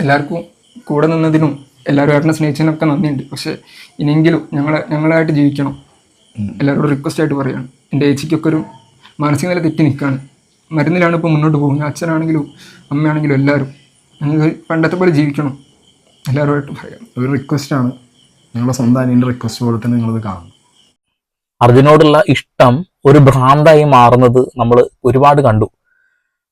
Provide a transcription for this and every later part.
എല്ലാവർക്കും കൂടെ നിന്നതിനും എല്ലാവരും ഏട്ടനെ സ്നേഹിച്ചതിനൊക്കെ നന്ദിയുണ്ട്. പക്ഷെ ഇനിയെങ്കിലും ഞങ്ങളെ ഞങ്ങളായിട്ട് ജീവിക്കണം. എല്ലാവരോടും റിക്വസ്റ്റ് ആയിട്ട് പറയാണ്. എന്റെ ഏച്ചിക്കൊക്കെ ഒരു മാനസിക നില തെറ്റി നിൽക്കുകയാണ്. മരുന്നിലാണ് ഇപ്പോൾ മുന്നോട്ട് പോകുന്നത്. അച്ഛനാണെങ്കിലും അമ്മയാണെങ്കിലും എല്ലാവരും ഞങ്ങൾക്ക് പണ്ടത്തെ പോലെ ജീവിക്കണം. എല്ലാവരുമായിട്ടും പറയാം. ഒരു റിക്വസ്റ്റാണ് നിങ്ങളുടെ സ്വന്തം അനിയന്റെ റിക്വസ്റ്റ് പോലെ തന്നെ നിങ്ങളത് കാണും അർജുനോടുള്ള ഇഷ്ടം ഒരു ഭ്രാന്തായി മാറുന്നത് നമ്മൾ ഒരുപാട് കണ്ടു.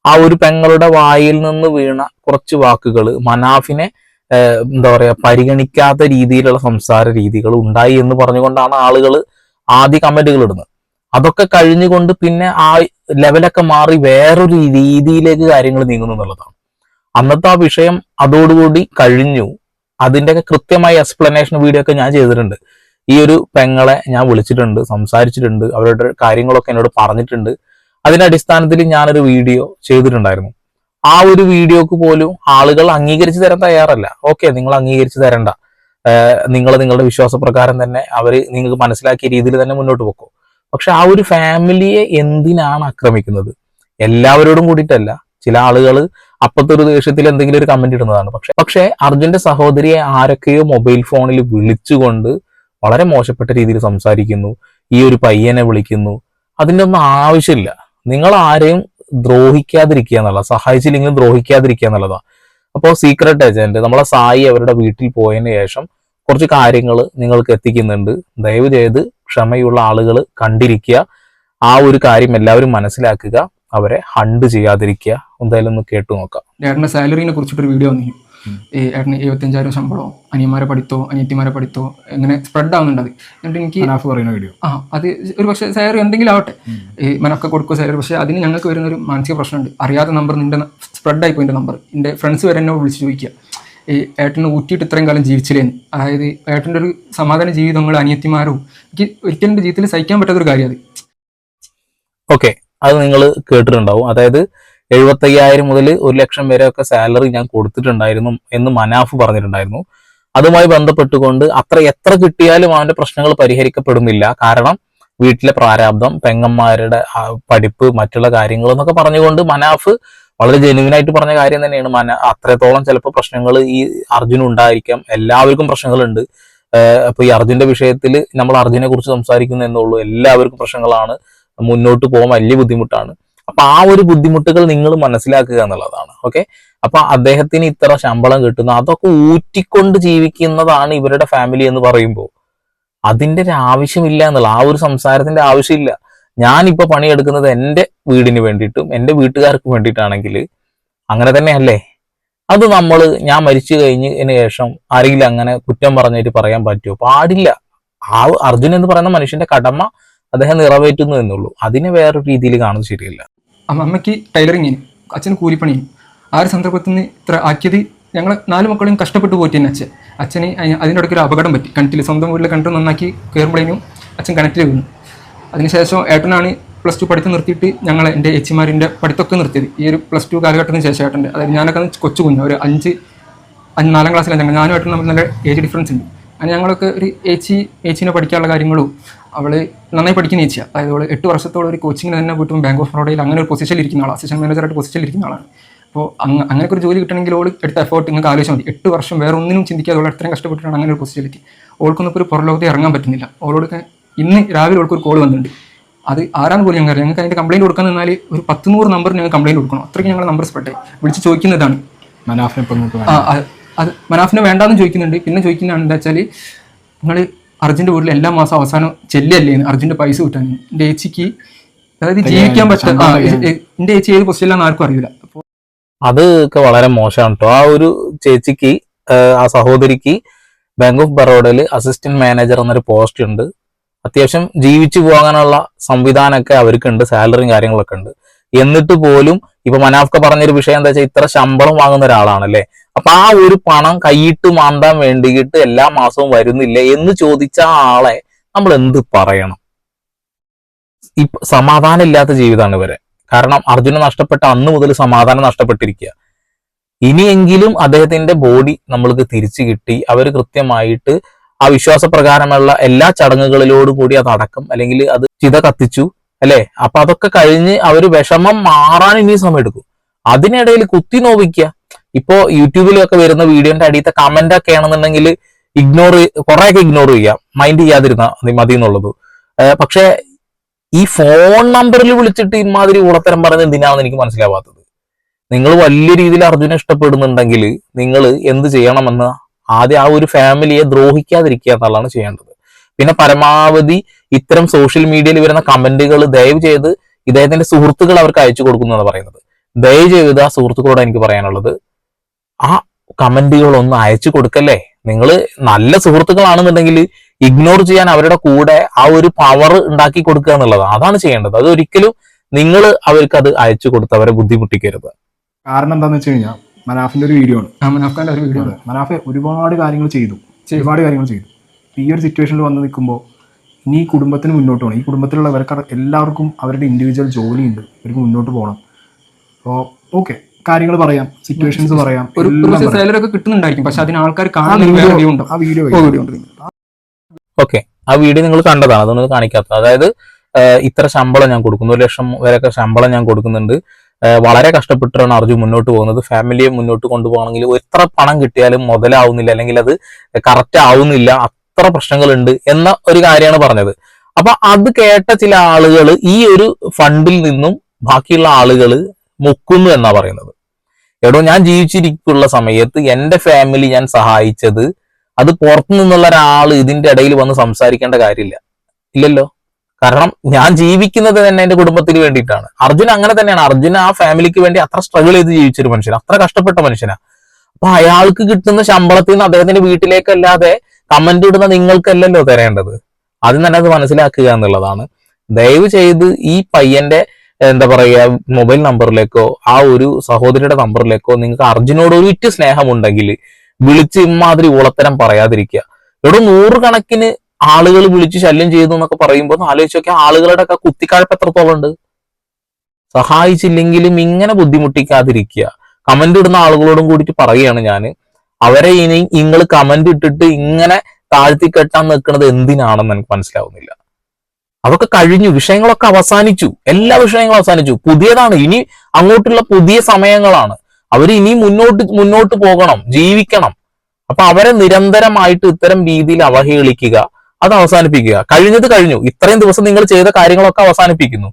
ആ ഒരു പെങ്ങളുടെ വായിൽ നിന്ന് വീണ കുറച്ച് വാക്കുകൾ മനാഫിനെ എന്താ പറയാ പരിഗണിക്കാത്ത രീതിയിലുള്ള സംസാര രീതികൾ ഉണ്ടായി എന്ന് പറഞ്ഞുകൊണ്ടാണ് ആളുകൾ ആദ്യ കമന്റുകൾ ഇടുന്നത്. അതൊക്കെ കഴിഞ്ഞുകൊണ്ട് പിന്നെ ആ ലെവലൊക്കെ മാറി വേറൊരു രീതിയിലേക്ക് കാര്യങ്ങൾ നീങ്ങുന്നു എന്നുള്ളതാണ്. അന്നത്തെ ആ വിഷയം അതോടുകൂടി കഴിഞ്ഞു. അതിന്റെയൊക്കെ കൃത്യമായ എക്സ്പ്ലനേഷൻ വീഡിയോ ഒക്കെ ഞാൻ ചെയ്തിട്ടുണ്ട്. ഈ ഒരു പെങ്ങളെ ഞാൻ വിളിച്ചിട്ടുണ്ട് സംസാരിച്ചിട്ടുണ്ട് അവരുടെ കാര്യങ്ങളൊക്കെ എന്നോട് പറഞ്ഞിട്ടുണ്ട്. അതിന്റെ അടിസ്ഥാനത്തിൽ ഞാനൊരു വീഡിയോ ചെയ്തിട്ടുണ്ടായിരുന്നു. ആ ഒരു വീഡിയോക്ക് പോലും ആളുകൾ അംഗീകരിച്ചു തരാൻ തയ്യാറല്ല. ഓക്കെ നിങ്ങൾ അംഗീകരിച്ചു തരണ്ട. നിങ്ങൾ നിങ്ങളുടെ വിശ്വാസപ്രകാരം തന്നെ അവർ നിങ്ങൾക്ക് മനസ്സിലാക്കിയ രീതിയിൽ തന്നെ മുന്നോട്ട് പോക്കോ. പക്ഷെ ആ ഒരു ഫാമിലിയെ എന്തിനാണ് ആക്രമിക്കുന്നത്? എല്ലാവരോടും കൂടിയിട്ടല്ല. ചില ആളുകൾ അപ്പത്തെ ഒരു ദേഷ്യത്തിൽ എന്തെങ്കിലും ഒരു കമന്റ് ഇടുന്നതാണ്. പക്ഷെ പക്ഷെ അർജുന്റെ സഹോദരിയെ ആരൊക്കെയോ മൊബൈൽ ഫോണിൽ വിളിച്ചുകൊണ്ട് വളരെ മോശപ്പെട്ട രീതിയിൽ സംസാരിക്കുന്നു. ഈ ഒരു പയ്യനെ വിളിക്കുന്നു. അതിന്റെ ഒന്നും ആവശ്യമില്ല. നിങ്ങൾ ആരെയും ദ്രോഹിക്കാതിരിക്കുക എന്നുള്ള സഹായിച്ചില്ലെങ്കിലും ദ്രോഹിക്കാതിരിക്കുക എന്നുള്ളതാ. അപ്പോൾ സീക്രട്ട് ഏജന്റ് നമ്മളെ സായി അവരുടെ വീട്ടിൽ പോയതിന് ശേഷം കുറച്ച് കാര്യങ്ങൾ നിങ്ങൾക്ക് എത്തിക്കുന്നുണ്ട്. ദയവ് ചെയ്ത് ക്ഷമയുള്ള ആളുകൾ കണ്ടിരിക്കുക. ആ ഒരു കാര്യം എല്ലാവരും മനസ്സിലാക്കുക. അവരെ ഹണ്ട് ചെയ്യാതിരിക്കുക. എന്തായാലും ഒന്ന് കേട്ടു നോക്കാം. സാലറിനെ കുറിച്ചിട്ടൊരു വീഡിയോ വന്നു ഉം. ഈ ഏട്ടന് എഴുപത്തഞ്ചായിരം ശമ്പളോ അനിയന്മാരെ പഠിത്തോ അനിയത്തിമാരെ പഠിത്തോ എങ്ങനെ സ്പ്രെഡ് ആവുന്നുണ്ട് അത്. എന്നിട്ട് എനിക്ക് പറയുന്ന വീഡിയോ ആ അത് ഒരു പക്ഷേ സാലറി എന്തെങ്കിലും ആവട്ടെ. ഈ മനൊക്കെ കൊടുക്കുക സാലറി പക്ഷേ അതിന് ഞങ്ങൾക്ക് വരുന്ന ഒരു മാനസിക പ്രശ്നമുണ്ട്. അറിയാത്ത നമ്പർ നിന്റെ സ്പ്രെഡ് ആയി എന്റെ നമ്പർ എന്റെ ഫ്രണ്ട്സ് വരെ എന്നെ വിളിച്ച് ചോദിക്കുക. ഈ ഏട്ടനെ ഊറ്റിയിട്ട് ഇത്രയും കാലം ജീവിച്ചില്ലേന്ന് അതായത് ഏട്ടന്റെ ഒരു സമാധാന ജീവിതങ്ങൾ അനിയത്തിമാരോ എനിക്ക് ഒരിക്കലും എന്റെ ജീവിതത്തിൽ സഹിക്കാൻ പറ്റാത്തൊരു കാര്യം അത്. ഓക്കെ അത് നിങ്ങൾ കേട്ടിട്ടുണ്ടാവും. അതായത് എഴുപത്തയ്യായിരം മുതൽ ഒരു ലക്ഷം വരെ ഒക്കെ സാലറി ഞാൻ കൊടുത്തിട്ടുണ്ടായിരുന്നു എന്ന് മനാഫ് പറഞ്ഞിട്ടുണ്ടായിരുന്നു. അതുമായി ബന്ധപ്പെട്ടുകൊണ്ട് അത്ര എത്ര കിട്ടിയാലും അവന്റെ പ്രശ്നങ്ങൾ പരിഹരിക്കപ്പെടുന്നില്ല. കാരണം വീട്ടിലെ പ്രാരാബ്ദം പെങ്ങന്മാരുടെ പഠിപ്പ് മറ്റുള്ള കാര്യങ്ങൾ എന്നൊക്കെ പറഞ്ഞുകൊണ്ട് മനാഫ് വളരെ ജെനുവിനായിട്ട് പറഞ്ഞ കാര്യം തന്നെയാണ്. മന അത്രത്തോളം ചിലപ്പോൾ പ്രശ്നങ്ങൾ ഈ അർജുന ഉണ്ടായിരിക്കാം. എല്ലാവർക്കും പ്രശ്നങ്ങളുണ്ട്. അപ്പൊ ഈ അർജുന്റെ വിഷയത്തിൽ നമ്മൾ അർജുനെ കുറിച്ച് സംസാരിക്കുന്നു എന്നുള്ളൂ. എല്ലാവർക്കും പ്രശ്നങ്ങളാണ്. മുന്നോട്ട് പോകാൻ വലിയ ബുദ്ധിമുട്ടാണ്. അപ്പൊ ആ ഒരു ബുദ്ധിമുട്ടുകൾ നിങ്ങൾ മനസ്സിലാക്കുക എന്നുള്ളതാണ് ഓക്കെ അപ്പൊ അദ്ദേഹത്തിന് ഇത്ര ശമ്പളം കിട്ടുന്നു. അതൊക്കെ ഊറ്റിക്കൊണ്ട് ജീവിക്കുന്നതാണ് ഇവരുടെ ഫാമിലി എന്ന് പറയുമ്പോൾ. അതിന്റെ ഒരു ആവശ്യമില്ല എന്നുള്ള ആ ഒരു സംസാരത്തിന്റെ ആവശ്യമില്ല. ഞാനിപ്പോ പണിയെടുക്കുന്നത് എന്റെ വീടിന് വേണ്ടിയിട്ടും എന്റെ വീട്ടുകാർക്ക് വേണ്ടിയിട്ടാണെങ്കിൽ അങ്ങനെ തന്നെയല്ലേ? അത് നമ്മൾ ഞാൻ മരിച്ചു കഴിഞ്ഞതിന് ശേഷം ആരെങ്കിലും അങ്ങനെ കുറ്റം പറഞ്ഞിട്ട് പറയാൻ പറ്റുമോ? പാടില്ല. ആ അർജുൻ എന്ന് പറയുന്ന മനുഷ്യന്റെ കടമ അദ്ദേഹം നിറവേറ്റുന്നു എന്നുള്ളൂ. അതിനെ വേറൊരു രീതിയിൽ കാണുന്നത് ശരിയല്ല. അമ്മയ്ക്ക് ടൈലറിങ്ങിന് അച്ഛന് കൂലിപ്പണിയും ആ ഒരു സന്ദർഭത്തിൽ നിന്ന് ഇത്ര ആക്കിയത് ഞങ്ങൾ നാല് മക്കളെയും കഷ്ടപ്പെട്ട് പോയിട്ട് തന്നെ അച്ഛൻ. അച്ഛന് അതിന്റെ ഇടയ്ക്ക് ഒരു അപകടം പറ്റി. കിണറ്റിൽ സ്വന്തം വീട്ടിലെ കിണറ്റ് നന്നാക്കി കയറുമ്പോഴേനും അച്ഛൻ കിണറ്റിൽ വീണു. അതിനുശേഷം ഏട്ടനാണ് പ്ലസ് ടു പഠിത്തം നിർത്തിയിട്ട് ഞങ്ങൾ എന്റെ എച്ചിമാരിന്റെ പഠിത്തമൊക്കെ നിർത്തിയത്. ഈ ഒരു പ്ലസ് ടു കാലഘട്ടത്തിന് ശേഷം ഏട്ടന്റെ. അതായത് ഞാനൊക്കെ കൊച്ചു കുഞ്ഞു ഒരു അഞ്ച് അഞ്ച് നാലാം ക്ലാസ്സിലാണ് ഞങ്ങൾ. ഞാനും ഏട്ടനും തമ്മിൽ നല്ല ഏജ് ഡിഫറൻസ് ഉണ്ട്. അങ്ങനെ ഞങ്ങളൊക്കെ ഒരു ഏച്ചി ഏച്ചിനെ പഠിക്കാനുള്ള കാര്യങ്ങളും അവൾ നന്നായി പഠിക്കുന്ന ഏച്ചിയാണ് അതായത് അവൾ എട്ട് വർഷത്തോളം ഒരു കോച്ചിങ്ങിന് തന്നെ പോയിട്ടും ബാങ്ക് ഓഫ് ബറോഡയിൽ അങ്ങനെ ഒരു പൊസിഷനിൽ ഇരിക്കുന്ന ആളാണ് അസിസ്റ്റന്റ് മാനേജറായിട്ട് പൊസിഷനിൽ ഇരിക്കുന്ന ആളാണ്. അപ്പോൾ അങ്ങനെ ഒരു ജോലി കിട്ടണമെങ്കിൽ ഓൾ എടുത്ത എഫേർട്ട് നിങ്ങൾക്ക് ആലോചിച്ചാൽ മതി. എട്ട് വർഷം വേറെ ഒന്നിനും ചിന്തിക്കാതെ അവൾ അത്രയും കഷ്ടപ്പെട്ടിട്ടാണ് അങ്ങനെ ഒരു പൊസിഷനിലെത്തി ഓൾക്കൊന്നും ഇപ്പോൾ ഒരു പുറലോകത്തെ ഇറങ്ങാൻ പറ്റുന്നില്ല. ഓളോട് ഇന്ന് രാവിലെ ഓൾക്കൊരു ഒരു കോൾ വന്നിട്ടുണ്ട്. അത് ആരാന്ന് പോലും ഞങ്ങൾക്ക് അറിയാം ഞങ്ങൾക്ക് അതിന്റെ കംപ്ലയിന്റ് കൊടുക്കാൻ നിന്നാൽ ഒരു പത്ത് നൂറ് നമ്പർ ഞങ്ങൾ കംപ്ലയിന്റ് കൊടുക്കണം. അത്രയ്ക്ക് ഞങ്ങൾ നമ്പർ സ്പ്രെഡ് വിളിച്ച് ചോദിക്കുന്നതാണ്. മനാഫിനെ ഇപ്പം ആ അത് അത് മനാഫിനെ വേണ്ടാന്ന് ചോദിക്കുന്നുണ്ട്. പിന്നെ ചോദിക്കുന്നതാണ് എന്താ വെച്ചാൽ നിങ്ങൾ അർജുന്റെ വീട്ടിൽ എല്ലാ മാസം അവസാനം ചെല്ലല്ലേ അർജുന്റെ പൈസ കിട്ടാൻ? എന്റെ ഏച്ചിക്ക് അതായത് ജീവിക്കാൻ പറ്റും ആ എന്റെ ഏച്ചി ഏത് പൊസിഷനിലാണെന്ന് ആർക്കും അറിയില്ല. അപ്പോൾ അത് ഒക്കെ വളരെ മോശമാണ് കേട്ടോ. ആ ഒരു ചേച്ചിക്ക് ആ സഹോദരിക്ക് ബാങ്ക് ഓഫ് ബറോഡയിൽ അസിസ്റ്റന്റ് മാനേജർ എന്നൊരു പോസ്റ്റ് ഉണ്ട്. അത്യാവശ്യം ജീവിച്ചു പോകാനുള്ള സംവിധാനമൊക്കെ അവർക്കുണ്ട് സാലറിയും കാര്യങ്ങളൊക്കെ ഉണ്ട്. എന്നിട്ട് പോലും ഇപ്പൊ മനാഫ്ക പറഞ്ഞൊരു വിഷയം എന്താ വെച്ചാൽ ഇത്ര ശമ്പളം വാങ്ങുന്ന ഒരാളാണല്ലേ? അപ്പൊ ആ ഒരു പണം കൈയിട്ട് മാന്താൻ വേണ്ടിയിട്ട് എല്ലാ മാസവും വരുന്നില്ല എന്ന് ചോദിച്ച ആളെ നമ്മൾ എന്ത് പറയണം? ഇപ്പൊ സമാധാനം ഇല്ലാത്ത ജീവിതമാണ് ഇവരെ. കാരണം അർജുന നഷ്ടപ്പെട്ട അന്ന് മുതൽ സമാധാനം നഷ്ടപ്പെട്ടിരിക്കുക. ഇനിയെങ്കിലും അദ്ദേഹത്തിന്റെ ബോഡി നമ്മൾക്ക് തിരിച്ചു കിട്ടി. അവർ കൃത്യമായിട്ട് ആ വിശ്വാസപ്രകാരമുള്ള എല്ലാ ചടങ്ങുകളിലോടും കൂടി അത് അടക്കം അല്ലെങ്കിൽ അത് ചിത കത്തിച്ചു അല്ലെ? അപ്പൊ അതൊക്കെ കഴിഞ്ഞ് അവർ വിഷമം മാറാൻ ഇനി സമയം എടുക്കും അതിനിടയിൽ കുത്തി നോവിക്കുക. ഇപ്പോ യൂട്യൂബിലൊക്കെ വരുന്ന വീഡിയോന്റെ അടിയത്തെ കമന്റ് ഒക്കെ ആണെന്നുണ്ടെങ്കിൽ ഇഗ്നോർ കുറെയൊക്കെ ഇഗ്നോർ ചെയ്യാം. മൈൻഡ് ചെയ്യാതിരുന്ന മതി എന്നുള്ളത്. പക്ഷെ ഈ ഫോൺ നമ്പറിൽ വിളിച്ചിട്ട് ഇമാതിരി ഉളത്തരം പറയുന്നത് എന്തിനാണെന്ന് എനിക്ക് മനസ്സിലാവാത്തത്. നിങ്ങൾ വലിയ രീതിയിൽ അർജുനെ ഇഷ്ടപ്പെടുന്നുണ്ടെങ്കിൽ നിങ്ങൾ എന്ത് ചെയ്യണമെന്ന് ആദ്യം ആ ഒരു ഫാമിലിയെ ദ്രോഹിക്കാതിരിക്കുക എന്നുള്ളതാണ് ചെയ്യേണ്ടത്. പിന്നെ പരമാവധി ഇത്തരം സോഷ്യൽ മീഡിയയിൽ വരുന്ന കമന്റുകൾ ദയവ് ചെയ്ത് ഇദ്ദേഹത്തിന്റെ സുഹൃത്തുക്കൾ അവർക്ക് അയച്ചു കൊടുക്കുന്നു എന്നാണ് പറയുന്നത്. ദയവ് ചെയ്ത് ആ സുഹൃത്തുക്കളോട് എനിക്ക് പറയാനുള്ളത്. ആ കമന്റുകളൊന്നും അയച്ചു കൊടുക്കല്ലേ? നിങ്ങൾ നല്ല സുഹൃത്തുക്കളാണെന്നുണ്ടെങ്കിൽ ഇഗ്നോർ ചെയ്യാൻ അവരുടെ കൂടെ ആ ഒരു പവർ ഉണ്ടാക്കി കൊടുക്കുക എന്നുള്ളതാണ് അതാണ് ചെയ്യേണ്ടത്. അത് ഒരിക്കലും നിങ്ങൾ അവർക്ക് അത് അയച്ചു കൊടുത്ത് അവരെ ബുദ്ധിമുട്ടിക്കരുത്. കാരണം എന്താണെന്ന് വെച്ച് കഴിഞ്ഞാൽ മനാഫിന്റെ ഒരു വീഡിയോ ആണ്. മനാഫ് മനാഫ്ഖാന്റെ ഒരു വീഡിയോ ആണ്. മനാഫ് ഒരുപാട് കാര്യങ്ങൾ ചെയ്തു. ചെയ്തു. ഒരുപാട് കാര്യങ്ങൾ ചെയ്തു. ഈ ഒരു സിറ്റുവേഷനിൽ വന്ന് നിൽക്കുമ്പോൾ ഇനി ഈ കുടുംബത്തിന് മുന്നോട്ട് പോകണം ഈ കുടുംബത്തിലുള്ളവർക്ക് എല്ലാവർക്കും അവരുടെ ഇൻഡിവിജ്വൽ ജോലിയുണ്ട്. അവർക്ക് മുന്നോട്ട് പോകണം അപ്പോൾ ഓക്കെ കാര്യങ്ങൾ പറയാം സിറ്റുവേഷൻസ് പറയാം ഒരു സാലറി ഒക്കെ കിട്ടുന്നുണ്ടായിരിക്കും. പക്ഷെ അതിന് ആൾക്കാർ ആ വീഡിയോ ആ ഓക്കെ ആ വീഡിയോ നിങ്ങൾ കണ്ടതാണ്. അതൊന്നും കാണിക്കാത്ത. അതായത് ഇത്ര ശമ്പളം ഞാൻ കൊടുക്കുന്നു. ഒരു ലക്ഷം വരെയൊക്കെ ശമ്പളം ഞാൻ കൊടുക്കുന്നുണ്ട്. വളരെ കഷ്ടപ്പെട്ടിട്ടാണ് അർജുൻ മുന്നോട്ട് പോകുന്നത്. ഫാമിലിയെ മുന്നോട്ട് കൊണ്ടുപോകണമെങ്കിൽ എത്ര പണം കിട്ടിയാലും മുതലാവുന്നില്ല. അല്ലെങ്കിൽ അത് കറക്റ്റ് ആവുന്നില്ല. അത്ര പ്രശ്നങ്ങളുണ്ട് എന്ന ഒരു കാര്യമാണ് പറഞ്ഞത്. അപ്പൊ അത് കേട്ട ചില ആളുകൾ ഈ ഒരു ഫണ്ടിൽ നിന്നും ബാക്കിയുള്ള ആളുകൾ മുക്കുന്നു എന്നാ പറയുന്നത്. എടോ ഞാൻ ജീവിച്ചിരിക്കുള്ള സമയത്ത് എന്റെ ഫാമിലി ഞാൻ സഹായിച്ചത് അത് പുറത്തു നിന്നുള്ള ഒരാൾ ഇതിന്റെ ഇടയിൽ വന്ന് സംസാരിക്കേണ്ട കാര്യമില്ല. ഇല്ലല്ലോ? കാരണം ഞാൻ ജീവിക്കുന്നത് തന്നെ എന്റെ കുടുംബത്തിന് വേണ്ടിയിട്ടാണ്. അർജുൻ അങ്ങനെ തന്നെയാണ്. അർജുൻ ആ ഫാമിലിക്ക് വേണ്ടി അത്ര സ്ട്രഗിൾ ചെയ്ത് ജീവിച്ചൊരു മനുഷ്യൻ അത്ര കഷ്ടപ്പെട്ട മനുഷ്യനാ. അപ്പൊ അയാൾക്ക് കിട്ടുന്ന ശമ്പളത്തിൽ നിന്ന് അദ്ദേഹത്തിന്റെ വീട്ടിലേക്കല്ലാതെ കമന്റ് ഇടുന്ന നിങ്ങൾക്കല്ലല്ലോ തരേണ്ടത്. ആദ്യം തന്നെ അത് മനസ്സിലാക്കുക എന്നുള്ളതാണ്. ദയവ് ചെയ്ത് ഈ പയ്യന്റെ എന്താ പറയുക മൊബൈൽ നമ്പറിലേക്കോ ആ ഒരു സഹോദരിയുടെ നമ്പറിലേക്കോ നിങ്ങൾക്ക് അർജുനോട് ഒരു ഇറ്റ് സ്നേഹമുണ്ടെങ്കിൽ വിളിച്ച് ഇമാതിരി ഉളത്തരം പറയാതിരിക്കുക. ഇവിടെ നൂറുകണക്കിന് ആളുകൾ വിളിച്ച് ശല്യം ചെയ്തു എന്നൊക്കെ പറയുമ്പോൾ ഒന്ന് ആലോചിച്ച് നോക്കിയാൽ ആളുകളുടെ ഒക്കെ കുത്തിക്കാഴ്പ്പ് എത്രത്തോളം ഉണ്ട്? സഹായിച്ചില്ലെങ്കിലും ഇങ്ങനെ ബുദ്ധിമുട്ടിക്കാതിരിക്കുക. കമന്റ് ഇടുന്ന ആളുകളോടും കൂടിയിട്ട് പറയുകയാണ് ഞാൻ അവരെ ഇനി നിങ്ങൾ കമന്റ് ഇട്ടിട്ട് ഇങ്ങനെ താഴ്ത്തി കെട്ടാൻ നിൽക്കുന്നത് എന്തിനാണെന്ന് എനിക്ക് മനസ്സിലാവുന്നില്ല. അതൊക്കെ കഴിഞ്ഞു. വിഷയങ്ങളൊക്കെ അവസാനിച്ചു. എല്ലാ വിഷയങ്ങളും അവസാനിച്ചു. പുതിയതാണ്. ഇനി അങ്ങോട്ടുള്ള പുതിയ സമയങ്ങളാണ്. അവർ ഇനി മുന്നോട്ട് മുന്നോട്ട് പോകണം. ജീവിക്കണം. അപ്പൊ അവരെ നിരന്തരമായിട്ട് ഇത്തരം രീതിയിൽ അവഹേളിക്കുക. അത് അവസാനിപ്പിക്കുക. കഴിഞ്ഞത് കഴിഞ്ഞു. ഇത്രയും ദിവസം നിങ്ങൾ ചെയ്ത കാര്യങ്ങളൊക്കെ അവസാനിപ്പിക്കുന്നു.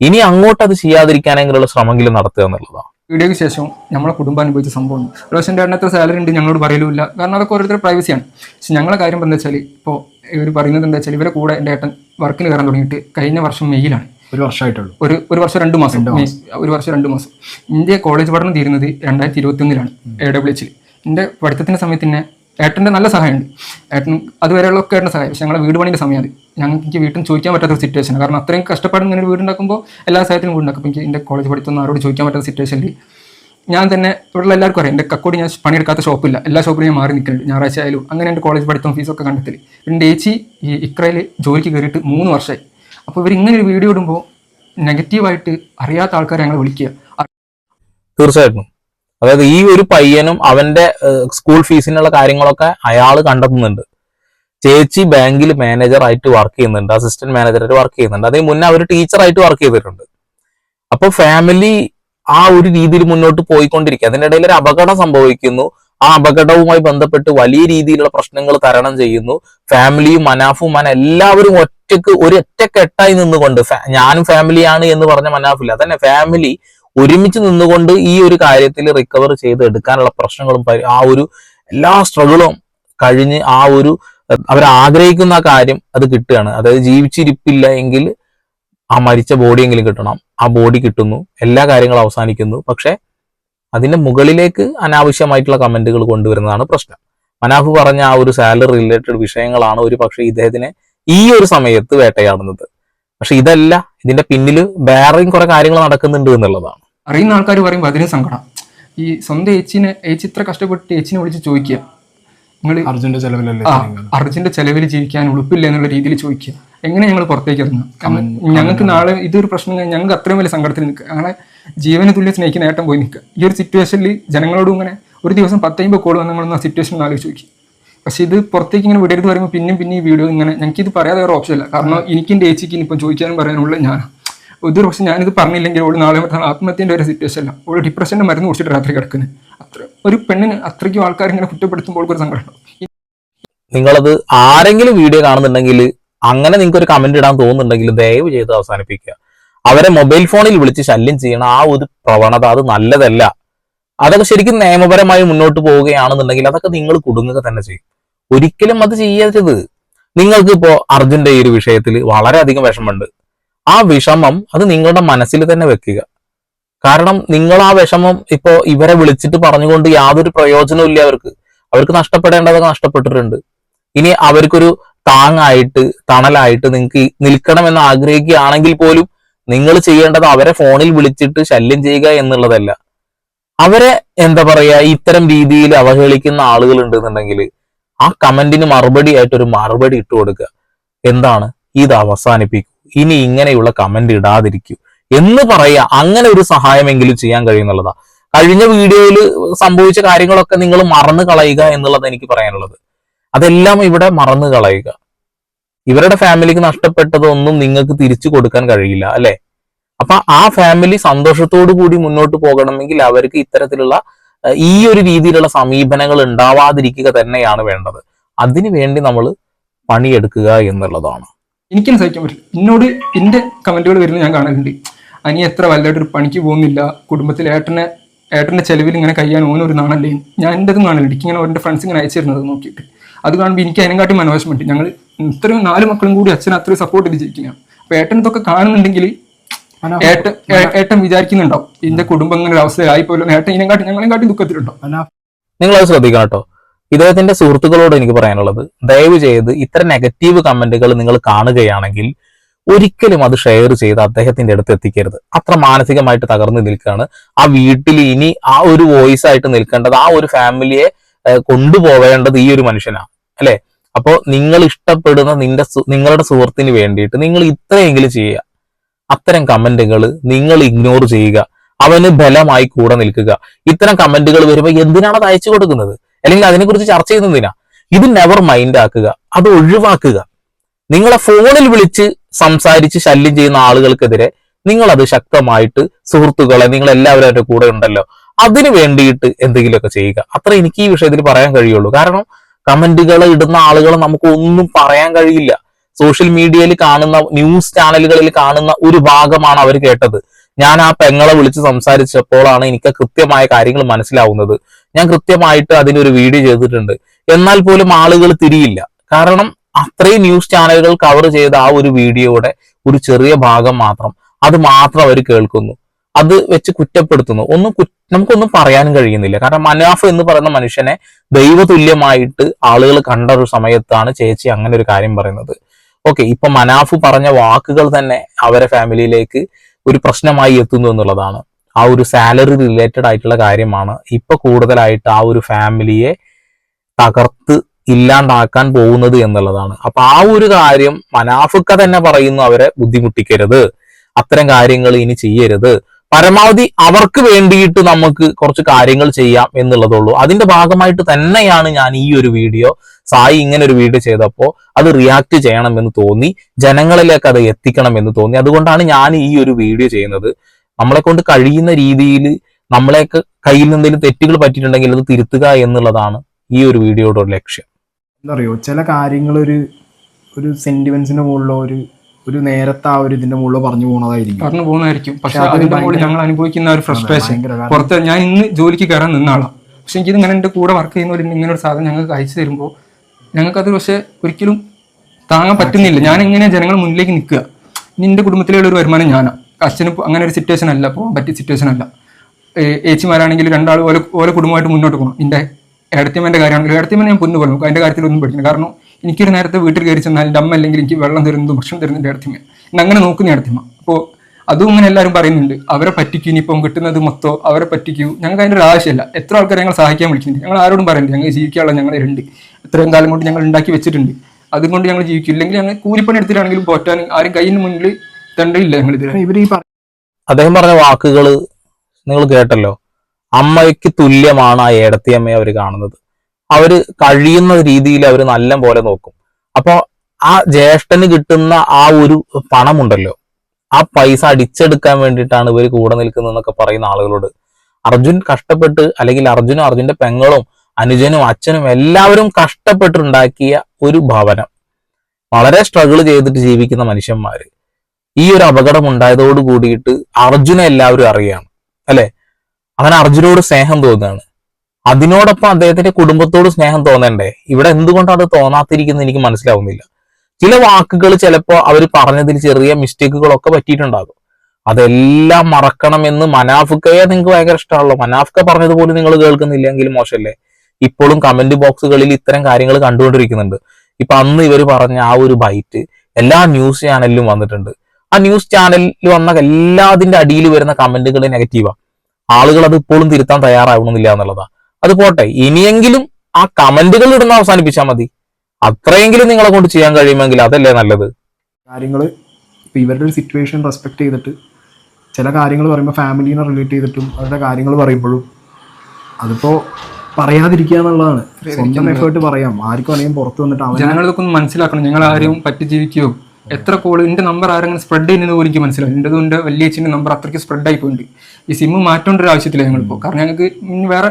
ഇനി അങ്ങോട്ട് അത് ചെയ്യാതിരിക്കാനെങ്കിലുള്ള ശ്രമമെങ്കിലും നടത്തുക എന്നുള്ളതാണ്. വീഡിയോയ്ക്ക് ശേഷം ഞങ്ങളെ കുടുംബം അനുഭവിച്ച സംഭവം. ഒരു എത്ര സാലറി ഉണ്ട് ഞങ്ങളോട് പറയലുമില്ല. കാരണം അതൊക്കെ ഓരോരുത്തരുടെ പ്രൈവസിയാണ് പക്ഷെ ഞങ്ങളുടെ കാര്യം എന്താ വെച്ചാൽ ഇപ്പോൾ ഇവർ പറയുന്നത് എന്താ വെച്ചാൽ ഇവരെ കൂടെ എന്റെ ഏട്ടൻ വർക്കിന് കയറാൻ തുടങ്ങിയിട്ട് കഴിഞ്ഞ വർഷം മെയ്യിലാണ്. ഒരു വർഷമായിട്ടുള്ളൂ ഒരു ഒരു വർഷം രണ്ട് മാസം. ഒരു വർഷം രണ്ട് മാസം. ഇന്ത്യ കോളേജ് പഠനം തീരുന്നത് രണ്ടായിരത്തി ഇരുപത്തി ഒന്നിലാണ് എ ഡബ്ല്യു എച്ചിൽ എന്റെ പഠിത്തത്തിന്റെ സമയത്ത് തന്നെ ഏട്ടന്റെ നല്ല സഹായമുണ്ട്. ഏട്ടൻ അതുവരെയുള്ള ഒക്കെ ഏട്ടന്റെ സഹായം. പക്ഷെ ഞങ്ങളെ വീട് പണിയുടെ സമയം അത്. ഞങ്ങൾക്ക് എനിക്ക് വീട്ടിൽ ചോദിക്കാൻ പറ്റാത്ത ഒരു സിറ്റുവേഷൻ കാരണം അത്രയും കഷ്ടപ്പാടുന്ന ഒരു വീടുണ്ടാക്കുമ്പോൾ എല്ലാ സഹായത്തിനും വീടുണ്ടാക്കും. എനിക്ക് എന്റെ കോളേജ് പഠിത്തം ആരോട് ചോദിക്കാൻ പറ്റാത്ത സിറ്റുവേഷനിൽ ഞാൻ തന്നെ ഇവിടെ എല്ലാവർക്കും അറിയാം. എന്റെ കക്കോട് ഞാൻ പണിയെടുക്കാത്ത ഷോപ്പില്ല എല്ലാ ഷോപ്പിലും ഞാൻ മാറി നിൽക്കുന്നുണ്ട് ഞായറാഴ്ച ആയാലും അങ്ങനെ എന്റെ കോളേജ് പഠിത്തം ഫീസൊക്കെ കണ്ടെത്തൽ എന്റെ ഏച്ചി ഈ ഇക്രയിൽ ജോലിക്ക് കയറിയിട്ട് മൂന്ന് വർഷമായി അപ്പോൾ ഇവർ ഇങ്ങനെ ഒരു വീഡിയോ ഇടുമ്പോൾ നെഗറ്റീവായിട്ട് അറിയാത്ത ആൾക്കാരെ ഞങ്ങൾ വിളിക്കുക. തീർച്ചയായിട്ടും. അതായത് ഈ ഒരു പയ്യനും അവന്റെ സ്കൂൾ ഫീസിനുള്ള കാര്യങ്ങളൊക്കെ അയാൾ കണ്ടെത്തുന്നുണ്ട്. ചേച്ചി ബാങ്കിൽ മാനേജർ ആയിട്ട് വർക്ക് ചെയ്യുന്നുണ്ട്. അസിസ്റ്റന്റ് മാനേജറായിട്ട് വർക്ക് ചെയ്യുന്നുണ്ട്. അതേ മുന്നേ അവർ ടീച്ചറായിട്ട് വർക്ക് ചെയ്തിട്ടുണ്ട്. അപ്പൊ ഫാമിലി ആ ഒരു രീതിയിൽ മുന്നോട്ട് പോയിക്കൊണ്ടിരിക്കുക. അതിനിടയിൽ ഒരു അപകടം സംഭവിക്കുന്നു. ആ അപകടവുമായി ബന്ധപ്പെട്ട് വലിയ രീതിയിലുള്ള പ്രശ്നങ്ങൾ തരണം ചെയ്യുന്നു. ഫാമിലിയും മനാഫും മന എല്ലാവരും ഒറ്റയ്ക്ക് ഒരു ഒറ്റക്കെട്ടായി നിന്നുകൊണ്ട് ഞാനും ഫാമിലിയാണ് എന്ന് പറഞ്ഞ മനാഫില്ല. അതന്നെ ഫാമിലി ഒരുമിച്ച് നിന്നുകൊണ്ട് ഈ ഒരു കാര്യത്തിൽ റിക്കവർ ചെയ്ത് എടുക്കാനുള്ള പ്രശ്നങ്ങളും ആ ഒരു എല്ലാ സ്ട്രഗിളും കഴിഞ്ഞ് ആ ഒരു അവർ ആഗ്രഹിക്കുന്ന കാര്യം അത് കിട്ടുകയാണ്. അതായത് ജീവിച്ചിരിപ്പില്ല എങ്കിൽ ആ മരിച്ച ബോഡിയെങ്കിലും കിട്ടണം. ആ ബോഡി കിട്ടുന്നു. എല്ലാ കാര്യങ്ങളും അവസാനിക്കുന്നു. പക്ഷെ അതിന്റെ മുകളിലേക്ക് അനാവശ്യമായിട്ടുള്ള കമന്റുകൾ കൊണ്ടുവരുന്നതാണ് പ്രശ്നം. മനാഫ് പറഞ്ഞ ആ ഒരു സാലറി റിലേറ്റഡ് വിഷയങ്ങളാണ് ഒരു പക്ഷേ ഇദ്ദേഹത്തിനെ ഈ ഒരു സമയത്ത് വേട്ടയാടുന്നത്. പക്ഷെ ഇതല്ല. ഇതിന്റെ പിന്നിൽ വേറെയും കുറെ കാര്യങ്ങൾ നടക്കുന്നുണ്ട് എന്നുള്ളതാണ്. അറിയുന്ന ആൾക്കാർ പറയുമ്പോൾ അതിന് സങ്കടം. ഈ സ്വന്തം ഏച്ചിനെ ഏച്ചി കഷ്ടപ്പെട്ട് ഏച്ചിനെ വിളിച്ച് ചോദിക്കുക. അർജുന്റെ ചെലവിലല്ലേ? അർജുന്റെ ചെലവിൽ ജീവിക്കാൻ ഉളുപ്പില്ല എന്നുള്ള രീതിയിൽ ചോദിക്കുക. എങ്ങനെ ഞങ്ങൾ പുറത്തേക്ക് ഇറങ്ങുക? ഞങ്ങൾക്ക് നാളെ ഇതൊരു പ്രശ്നം ഞങ്ങൾക്ക് അത്രയും വലിയ സങ്കടത്തിൽ നിൽക്കുക. ഞങ്ങളെ ജീവന തുല്യ സ്നേഹിക്കുന്ന നേട്ടം പോയി നിൽക്കുക. ഈ ഒരു സിറ്റുവേഷനിൽ ജനങ്ങളോടും ഇങ്ങനെ ഒരു ദിവസം പത്തൈമ്പത് കോൾ വന്നു ആ സിറ്റുവേഷൻ ആലോചിച്ച് നോക്കി. പക്ഷെ ഇത് പുറത്തേക്ക് ഇങ്ങനെ വിടരുത് പറയുമ്പോൾ പിന്നെയും പിന്നെ ഈ വീഡിയോ ഇങ്ങനെ ഞങ്ങൾക്ക് ഇത് പറയാതെ വേറെ ഓപ്ഷൻ ഇല്ല. കാരണം എനിക്ക് എന്റെ ഇനിയിപ്പോൾ ചോദിക്കാനും പറയാനുള്ള ഞാൻ ഇതൊരു പക്ഷെ ഞാനിത് പറഞ്ഞില്ലെങ്കിൽ ഓൾ നാളെ മറ്റന്നാൾ ആത്മഹത്യന്റെ ഒരു സിറ്റുവേഷൻ അല്ല. ഓൾ ഡിപ്രഷന്റെ മരുന്ന് കുടിച്ചിട്ട് രാത്രി കിടക്കുന്നത് അത്ര ഒരു പെണ്ണിന് അത്രയ്ക്കും ആൾക്കാർ ഇങ്ങനെ കുറ്റപ്പെടുത്തുമ്പോൾ ഒരു സങ്കടം നിങ്ങളത് ആരെങ്കിലും വീഡിയോ കാണുന്നുണ്ടെങ്കിൽ അങ്ങനെ നിങ്ങൾക്ക് ഒരു കമന്റ് ഇടാൻ തോന്നുന്നുണ്ടെങ്കിൽ ദയവ് ചെയ്ത് അവസാനിപ്പിക്കുക. അവരെ മൊബൈൽ ഫോണിൽ വിളിച്ച് ശല്യം ചെയ്യണം ആ ഒരു പ്രവണത അത് നല്ലതല്ല. അതൊക്കെ ശരിക്കും നിയമപരമായി മുന്നോട്ട് പോവുകയാണെന്നുണ്ടെങ്കിൽ അതൊക്കെ നിങ്ങൾ കുടുങ്ങുക തന്നെ ചെയ്യും. ഒരിക്കലും അത് ചെയ്യരുത് നിങ്ങൾക്ക് ഇപ്പോ അർജുന്റെ ഈ ഒരു വിഷയത്തിൽ വളരെയധികം വിഷമമുണ്ട്. ആ വിഷമം അത് നിങ്ങളുടെ മനസ്സിൽ തന്നെ വെക്കുക. കാരണം നിങ്ങൾ ആ വിഷമം ഇപ്പോ ഇവരെ വിളിച്ചിട്ട് പറഞ്ഞുകൊണ്ട് യാതൊരു പ്രയോജനവും ഇല്ല അവർക്ക്. അവർക്ക് നഷ്ടപ്പെടേണ്ടതൊക്കെ നഷ്ടപ്പെട്ടിട്ടുണ്ട്. ഇനി അവർക്കൊരു താങ്ങായിട്ട് തണലായിട്ട് നിങ്ങൾക്ക് നിൽക്കണമെന്ന് ആഗ്രഹിക്കുകയാണെങ്കിൽ പോലും നിങ്ങൾ ചെയ്യേണ്ടത് അവരെ ഫോണിൽ വിളിച്ചിട്ട് ശല്യം ചെയ്യുക എന്നുള്ളതല്ല. അവരെ എന്താ പറയാ ഇത്തരം രീതിയിൽ അവഹേളിക്കുന്ന ആളുകൾ ഉണ്ടെന്നുണ്ടെങ്കിൽ ആ കമന്റിന് മറുപടി ആയിട്ട് ഒരു മറുപടി ഇട്ട് കൊടുക്കുക എന്താണ്? ഇത് അവസാനിപ്പിക്കൂ. ഇനി ഇങ്ങനെയുള്ള കമന്റ് ഇടാതിരിക്കൂ. എന്ന് പറയുക അങ്ങനെ ഒരു സഹായമെങ്കിലും ചെയ്യാൻ കഴിയുന്നുള്ളതാ. കഴിഞ്ഞ വീഡിയോയിൽ സംഭവിച്ച കാര്യങ്ങളൊക്കെ നിങ്ങൾ മറന്നു കളയുക എന്നുള്ളത് എനിക്ക് പറയാനുള്ളത്. അതെല്ലാം ഇവിടെ മറന്നു കളയുക. ഇവരുടെ ഫാമിലിക്ക് നഷ്ടപ്പെട്ടതൊന്നും നിങ്ങൾക്ക് തിരിച്ചു കൊടുക്കാൻ കഴിയില്ല അല്ലെ? അപ്പൊ ആ ഫാമിലി സന്തോഷത്തോടു കൂടി മുന്നോട്ട് പോകണമെങ്കിൽ അവർക്ക് ഇത്തരത്തിലുള്ള ഈ ഒരു രീതിയിലുള്ള സമീപനങ്ങൾ ഉണ്ടാവാതിരിക്കുക തന്നെയാണ് വേണ്ടത്. അതിനു വേണ്ടി നമ്മൾ പണിയെടുക്കുക എന്നുള്ളതാണ്. എനിക്കും സഹിക്കാൻ പറ്റും എന്നോട് എന്റെ കമന്റുകൾ വരുന്നത് ഞാൻ കാണലുണ്ട്. അനി എത്ര വലുതായിട്ട് ഒരു പണിക്ക് പോകുന്നില്ല. കുടുംബത്തിൽ ഏട്ടനെ ഏട്ടന്റെ ചെലവിൽ ഇങ്ങനെ കഴിയാൻ ഓനൊരു നാണല്ലേ? ഞാൻ എന്റെ അതും കാണലുണ്ട്. എനിക്ക് ഇങ്ങനെ എന്റെ ഫ്രണ്ട്സ് ഇങ്ങനെ അയച്ചിരുന്നത് നോക്കിയിട്ട്. അത് കാണുമ്പോൾ എനിക്ക് അതിനെക്കാട്ടി മനോഹരമുണ്ട് ഞങ്ങൾ ഇത്രയും നാല് മക്കളും കൂടി അച്ഛൻ അത്രയും സപ്പോർട്ട് ചെയ്ത് ജീവിക്കുന്നതാണ് അപ്പൊ ഏട്ടൻ ഇതൊക്കെ കാണുന്നുണ്ടെങ്കിൽ ഏട്ടൻ ഏട്ടൻ വിചാരിക്കുന്നുണ്ടാവും. എന്റെ കുടുംബം ഇങ്ങനെ ഒരു അവസ്ഥയായി പോലും ഏട്ടൻ ഇതിനെക്കാട്ടി ഞങ്ങളെ കാട്ടി ദുഃഖത്തിലുണ്ടാവും. മനാഫ് നിങ്ങൾ അത് ശ്രദ്ധിക്കണം കേട്ടോ. ഇദ്ദേഹത്തിന്റെ സുഹൃത്തുക്കളോട് എനിക്ക് പറയാനുള്ളത് ദയവ് ചെയ്ത് ഇത്ര നെഗറ്റീവ് കമന്റുകൾ നിങ്ങൾ കാണുകയാണെങ്കിൽ ഒരിക്കലും അത് ഷെയർ ചെയ്ത് അദ്ദേഹത്തിന്റെ അടുത്ത് എത്തിക്കരുത്. അത്ര മാനസികമായിട്ട് തകർന്നു നിൽക്കുകയാണ്. ആ വീട്ടിൽ ഇനി ആ ഒരു വോയിസ് ആയിട്ട് നിൽക്കേണ്ടത് ആ ഒരു ഫാമിലിയെ കൊണ്ടുപോവേണ്ടത് ഈ ഒരു മനുഷ്യനാണ് അല്ലെ? അപ്പോ നിങ്ങൾ ഇഷ്ടപ്പെടുന്ന നിന്റെ നിങ്ങളുടെ സുഹൃത്തിന് വേണ്ടിയിട്ട് നിങ്ങൾ ഇത്രയെങ്കിലും ചെയ്യുക. അത്തരം കമന്റുകൾ നിങ്ങൾ ഇഗ്നോർ ചെയ്യുക. അവന് ബലമായി കൂടെ നിൽക്കുക. ഇത്തരം കമന്റുകൾ വരുമ്പോൾ എന്തിനാണ് അത് അയച്ചു കൊടുക്കുന്നത്? അല്ലെങ്കിൽ അതിനെക്കുറിച്ച് ചർച്ച ചെയ്യുന്നതിനാ? ഇത് നെവർ മൈൻഡ് ആക്കുക. അത് ഒഴിവാക്കുക. നിങ്ങളെ ഫോണിൽ വിളിച്ച് സംസാരിച്ച് ശല്യം ചെയ്യുന്ന ആളുകൾക്കെതിരെ നിങ്ങൾ അത് ശക്തമായിട്ട് സുഹൃത്തുക്കളെ നിങ്ങൾ എല്ലാവരും അവരുടെ കൂടെ ഉണ്ടല്ലോ അതിന് വേണ്ടിയിട്ട് എന്തെങ്കിലുമൊക്കെ ചെയ്യുക. അത്ര എനിക്ക് ഈ വിഷയത്തിൽ പറയാൻ കഴിയുള്ളൂ. കാരണം കമന്റുകൾ ഇടുന്ന ആളുകൾ നമുക്ക് ഒന്നും പറയാൻ കഴിയില്ല. സോഷ്യൽ മീഡിയയിൽ കാണുന്ന ന്യൂസ് ചാനലുകളിൽ കാണുന്ന ഒരു ഭാഗമാണ് അവർ കേട്ടത്. ഞാൻ ആ പെങ്ങളെ വിളിച്ച് സംസാരിച്ചപ്പോഴാണ് എനിക്ക് കൃത്യമായ കാര്യങ്ങൾ മനസ്സിലാവുന്നത്. ഞാൻ കൃത്യമായിട്ട് അതിനൊരു വീഡിയോ ചെയ്തിട്ടുണ്ട്. എന്നാൽ പോലും ആളുകൾ തിരിയില്ല. കാരണം അത്രയും ന്യൂസ് ചാനലുകൾ കവർ ചെയ്ത ആ ഒരു വീഡിയോയുടെ ഒരു ചെറിയ ഭാഗം മാത്രം. അത് മാത്രം അവർ കേൾക്കുന്നു. അത് വെച്ച് കുറ്റപ്പെടുത്തുന്നു. ഒന്നും നമുക്കൊന്നും പറയാനും കഴിയുന്നില്ല. കാരണം മനാഫ് എന്ന് പറയുന്ന മനുഷ്യനെ ദൈവതുല്യമായിട്ട് ആളുകൾ കണ്ട ഒരു സമയത്താണ് ചേച്ചി അങ്ങനെ ഒരു കാര്യം പറയുന്നത്. ഓക്കെ ഇപ്പൊ മനാഫ് പറഞ്ഞ വാക്കുകൾ തന്നെ അവരെ ഫാമിലിയിലേക്ക് ഒരു പ്രശ്നമായി എത്തുന്നു എന്നുള്ളതാണ്. ആ ഒരു സാലറി റിലേറ്റഡ് ആയിട്ടുള്ള കാര്യമാണ്. ഇപ്പൊ കൂടുതലായിട്ട് ആ ഒരു ഫാമിലിയെ തകർത്ത് ഇല്ലാണ്ടാക്കാൻ പോകുന്നത് എന്നുള്ളതാണ്. അപ്പൊ ആ ഒരു കാര്യം മനാഫുക്ക തന്നെ പറയുന്നു അവരെ ബുദ്ധിമുട്ടിക്കരുത്. അത്തരം കാര്യങ്ങൾ ഇനി ചെയ്യരുത്. പരമാവധി അവർക്ക് വേണ്ടിയിട്ട് നമുക്ക് കുറച്ച് കാര്യങ്ങൾ ചെയ്യാം എന്നുള്ളതുള്ളൂ. അതിന്റെ ഭാഗമായിട്ട് തന്നെയാണ് ഞാൻ ഈ ഒരു വീഡിയോ സായി ഇങ്ങനെ ഒരു വീഡിയോ ചെയ്തപ്പോൾ അത് റിയാക്ട് ചെയ്യണം എന്ന് തോന്നി. ജനങ്ങളിലേക്ക് അത് എത്തിക്കണം എന്ന് തോന്നി. അതുകൊണ്ടാണ് ഞാൻ ഈ ഒരു വീഡിയോ ചെയ്യുന്നത്. നമ്മളെ കൊണ്ട് കഴിയുന്ന രീതിയിൽ നമ്മളെയൊക്കെ കയ്യിൽ എന്തെങ്കിലും തെറ്റുകൾ പറ്റിയിട്ടുണ്ടെങ്കിൽ അത് തിരുത്തുക എന്നുള്ളതാണ് ഈ ഒരു വീഡിയോയുടെ ഒരു ലക്ഷ്യം. എന്താ പറയുക ചില കാര്യങ്ങൾ ഒരു ഒരു സെന്റിമെന്റ്സിന്റെ മുകളിലോ ഒരു ഒരു നേരത്തെ ആ ഒരു ഇതിന്റെ മുകളിലോ പറഞ്ഞു പോകുന്നതായിരിക്കും പറഞ്ഞു പോകുന്നതായിരിക്കും പക്ഷെ അതിന്റെ മുകളിൽ ഞങ്ങൾ അനുഭവിക്കുന്ന ഒരു ഫ്രസ്ട്രേഷൻ പുറത്ത് ഞാൻ ഇന്ന് ജോലിക്ക് കയറാൻ നിന്നാളാം പക്ഷെ എനിക്ക് ഇങ്ങനെ എന്റെ കൂടെ വർക്ക് ചെയ്യുന്ന ഒരു ഇങ്ങനെ ഒരു സാധനം ഞങ്ങൾക്ക് അയച്ചു തരുമ്പോൾ ഞങ്ങൾക്കത് പക്ഷെ ഒരിക്കലും താങ്ങാൻ പറ്റുന്നില്ല. ഞാൻ എങ്ങനെയാണ് ജനങ്ങൾ മുന്നിലേക്ക് നിൽക്കുക? നിന്റെ കുടുംബത്തിലുള്ള ഒരു വരുമാനം ഞാനാണ് അച്ഛന് അങ്ങനെ ഒരു സിറ്റുവേഷൻ അല്ല. പോകാൻ പറ്റിയ സിറ്റുവേഷൻ അല്ല. ഏച്ചിമാരാണെങ്കിൽ രണ്ടാൾ ഓരോ ഓരോ കുടുംബമായിട്ട് മുന്നോട്ട് പോകണം എന്റെ ഇടത്തിയമ്മന്റെ കാര്യമാണെങ്കിൽ ഏടത്തിയമ്മ ഞാൻ പൊന്നു പറഞ്ഞു അതിന്റെ കാര്യത്തിൽ ഒന്നും പഠിക്കണം കാരണം എനിക്കൊരു നേരത്തെ വീട്ടിൽ കയറി ചെന്നാൽ എന്റെ അമ്മ അല്ലെങ്കിൽ എനിക്ക് വെള്ളം തരുന്നതും ഭക്ഷണം തരുന്നതിന്റെ ഇടത്തിമ്മ ഇന്ന് അങ്ങനെ നോക്കുന്ന ഇടത്തിമ്മ അപ്പോൾ അതും ഇങ്ങനെ എല്ലാവരും പറയുന്നുണ്ട്. അവരെ പറ്റിക്കൂ ഇനിയിപ്പം കിട്ടുന്നത് മൊത്തം അവരെ പറ്റിക്കൂ. ഞങ്ങൾക്ക് അതിന്റെ ഒരു ആവശ്യമില്ല. എത്ര ആൾക്കാർ ഞങ്ങൾ സഹായിക്കാൻ വിളിക്കുന്നുണ്ട്. ഞങ്ങൾ ആരോടും പറയുന്നുണ്ട് ഞങ്ങൾ ജീവിക്കാനുള്ള ഞങ്ങൾ ഉണ്ട് ഇത്രയും കാലം കൊണ്ട് ഞങ്ങൾ ഉണ്ടാക്കി വെച്ചിട്ടുണ്ട്. അതുകൊണ്ട് ഞങ്ങൾ ജീവിക്കും. ഇല്ലെങ്കിൽ ഞങ്ങൾ കൂലിപ്പണി എടുത്തിട്ടാണെങ്കിലും പോറ്റാൻ ആരും കയ്യിന് മുന്നിൽ ഞങ്ങൾ ഇതുവരെ ഇവർ ഈ പറ- അദ്ദേഹം പറഞ്ഞ വാക്കുകൾ നിങ്ങൾ കേട്ടല്ലോ. അമ്മയ്ക്ക് തുല്യമാണ് ആ ഏടത്തിയമ്മയെ അവർ കാണുന്നത്. അവർ കഴിയുന്ന രീതിയിൽ അവർ നല്ല പോലെ നോക്കും. അപ്പോൾ ആ ജ്യേഷ്ഠന് കിട്ടുന്ന ആ ഒരു പണമുണ്ടല്ലോ. ആ പൈസ അടിച്ചെടുക്കാൻ വേണ്ടിയിട്ടാണ് ഇവർ കൂടെ നിൽക്കുന്നതെന്നൊക്കെ പറയുന്ന ആളുകളോട്. അർജുൻ കഷ്ടപ്പെട്ട് അല്ലെങ്കിൽ അർജുനും അർജുന്റെ പെങ്ങളും അനുജനും അച്ഛനും എല്ലാവരും കഷ്ടപ്പെട്ടുണ്ടാക്കിയ ഒരു ഭവനം. വളരെ സ്ട്രഗിൾ ചെയ്തിട്ട് ജീവിക്കുന്ന മനുഷ്യന്മാര്. ഈ ഒരു അപകടം ഉണ്ടായതോട് കൂടിയിട്ട് അർജുനെ എല്ലാവരും അറിയാണ് അല്ലെ? അവൻ അർജുനോട് സ്നേഹം തോന്നുകയാണ്. അതിനോടൊപ്പം അദ്ദേഹത്തിന്റെ കുടുംബത്തോട് സ്നേഹം തോന്നണ്ടേ? ഇവിടെ എന്തുകൊണ്ടാണ് അത് തോന്നാത്തിരിക്കുന്നത് എനിക്ക് മനസ്സിലാവുന്നില്ല. ചില വാക്കുകൾ ചിലപ്പോൾ അവർ പറഞ്ഞതിൽ ചെറിയ മിസ്റ്റേക്കുകളൊക്കെ പറ്റിയിട്ടുണ്ടാകും. അതെല്ലാം മറക്കണമെന്ന് മനാഫുക്കയെ നിങ്ങൾക്ക് ഭയങ്കര ഇഷ്ടമാണല്ലോ. മനാഫ്ക പറഞ്ഞതുപോലും നിങ്ങൾ കേൾക്കുന്നില്ലെങ്കിൽ മോശമല്ലേ? ഇപ്പോഴും കമന്റ് ബോക്സുകളിൽ ഇത്തരം കാര്യങ്ങൾ കണ്ടുകൊണ്ടിരിക്കുന്നുണ്ട്. ഇപ്പൊ അന്ന് ഇവർ പറഞ്ഞ ആ ഒരു ബൈറ്റ് എല്ലാ ന്യൂസ് ചാനലിലും വന്നിട്ടുണ്ട്. ആ ന്യൂസ് ചാനലിൽ വന്ന എല്ലാതിന്റെ അടിയിൽ വരുന്ന കമന്റുകൾ നെഗറ്റീവാ ആളുകൾ അത് ഇപ്പോഴും തിരുത്താൻ തയ്യാറാവണമെന്നില്ല എന്നുള്ളതാ. അത് പോട്ടെ ഇനിയെങ്കിലും ആ കമന്റുകൾ ഇടുന്ന അവസാനിപ്പിച്ചാൽ മതി. അത്രയെങ്കിലും നിങ്ങളെ കൊണ്ട് ചെയ്യാൻ കഴിയുമെങ്കിൽ അതല്ലേ നല്ലത്. കാര്യങ്ങൾ ഇപ്പം ഇവരുടെ ഒരു സിറ്റുവേഷൻ റെസ്പെക്ട് ചെയ്തിട്ട് ചില കാര്യങ്ങൾ പറയുമ്പോൾ ഫാമിലീനെ റിലേറ്റ് ചെയ്തിട്ടും അവരുടെ കാര്യങ്ങൾ പറയുമ്പോഴും അതിപ്പോൾ പറയാതിരിക്കുക എന്നുള്ളതാണ്. സ്വന്തം എഫേർട്ട് പറയാം. ആർക്കും അറിയാം പുറത്ത് വന്നിട്ട് ജനങ്ങളൊക്കെ ഒന്ന് മനസ്സിലാക്കണം. ഞങ്ങൾ ആരെയും പറ്റി ജീവിക്കുകയോ എത്ര കോൾ എന്റെ നമ്പർ ആരെങ്കിലും സ്പ്രെഡ് ചെയ്യുന്നത് പോലും എനിക്ക് മനസ്സിലാവും എന്റെ എന്റെ വലിയ അച്ഛന്റെ നമ്പർ അത്രയ്ക്ക് സ്പ്രെഡ് ആയി പോയിട്ടുണ്ട്. ഈ സിമ്മ് മാറ്റേണ്ട ഒരു ആവശ്യത്തില്ല ഞങ്ങളിപ്പോൾ കാരണം ഞങ്ങൾക്ക് വേറെ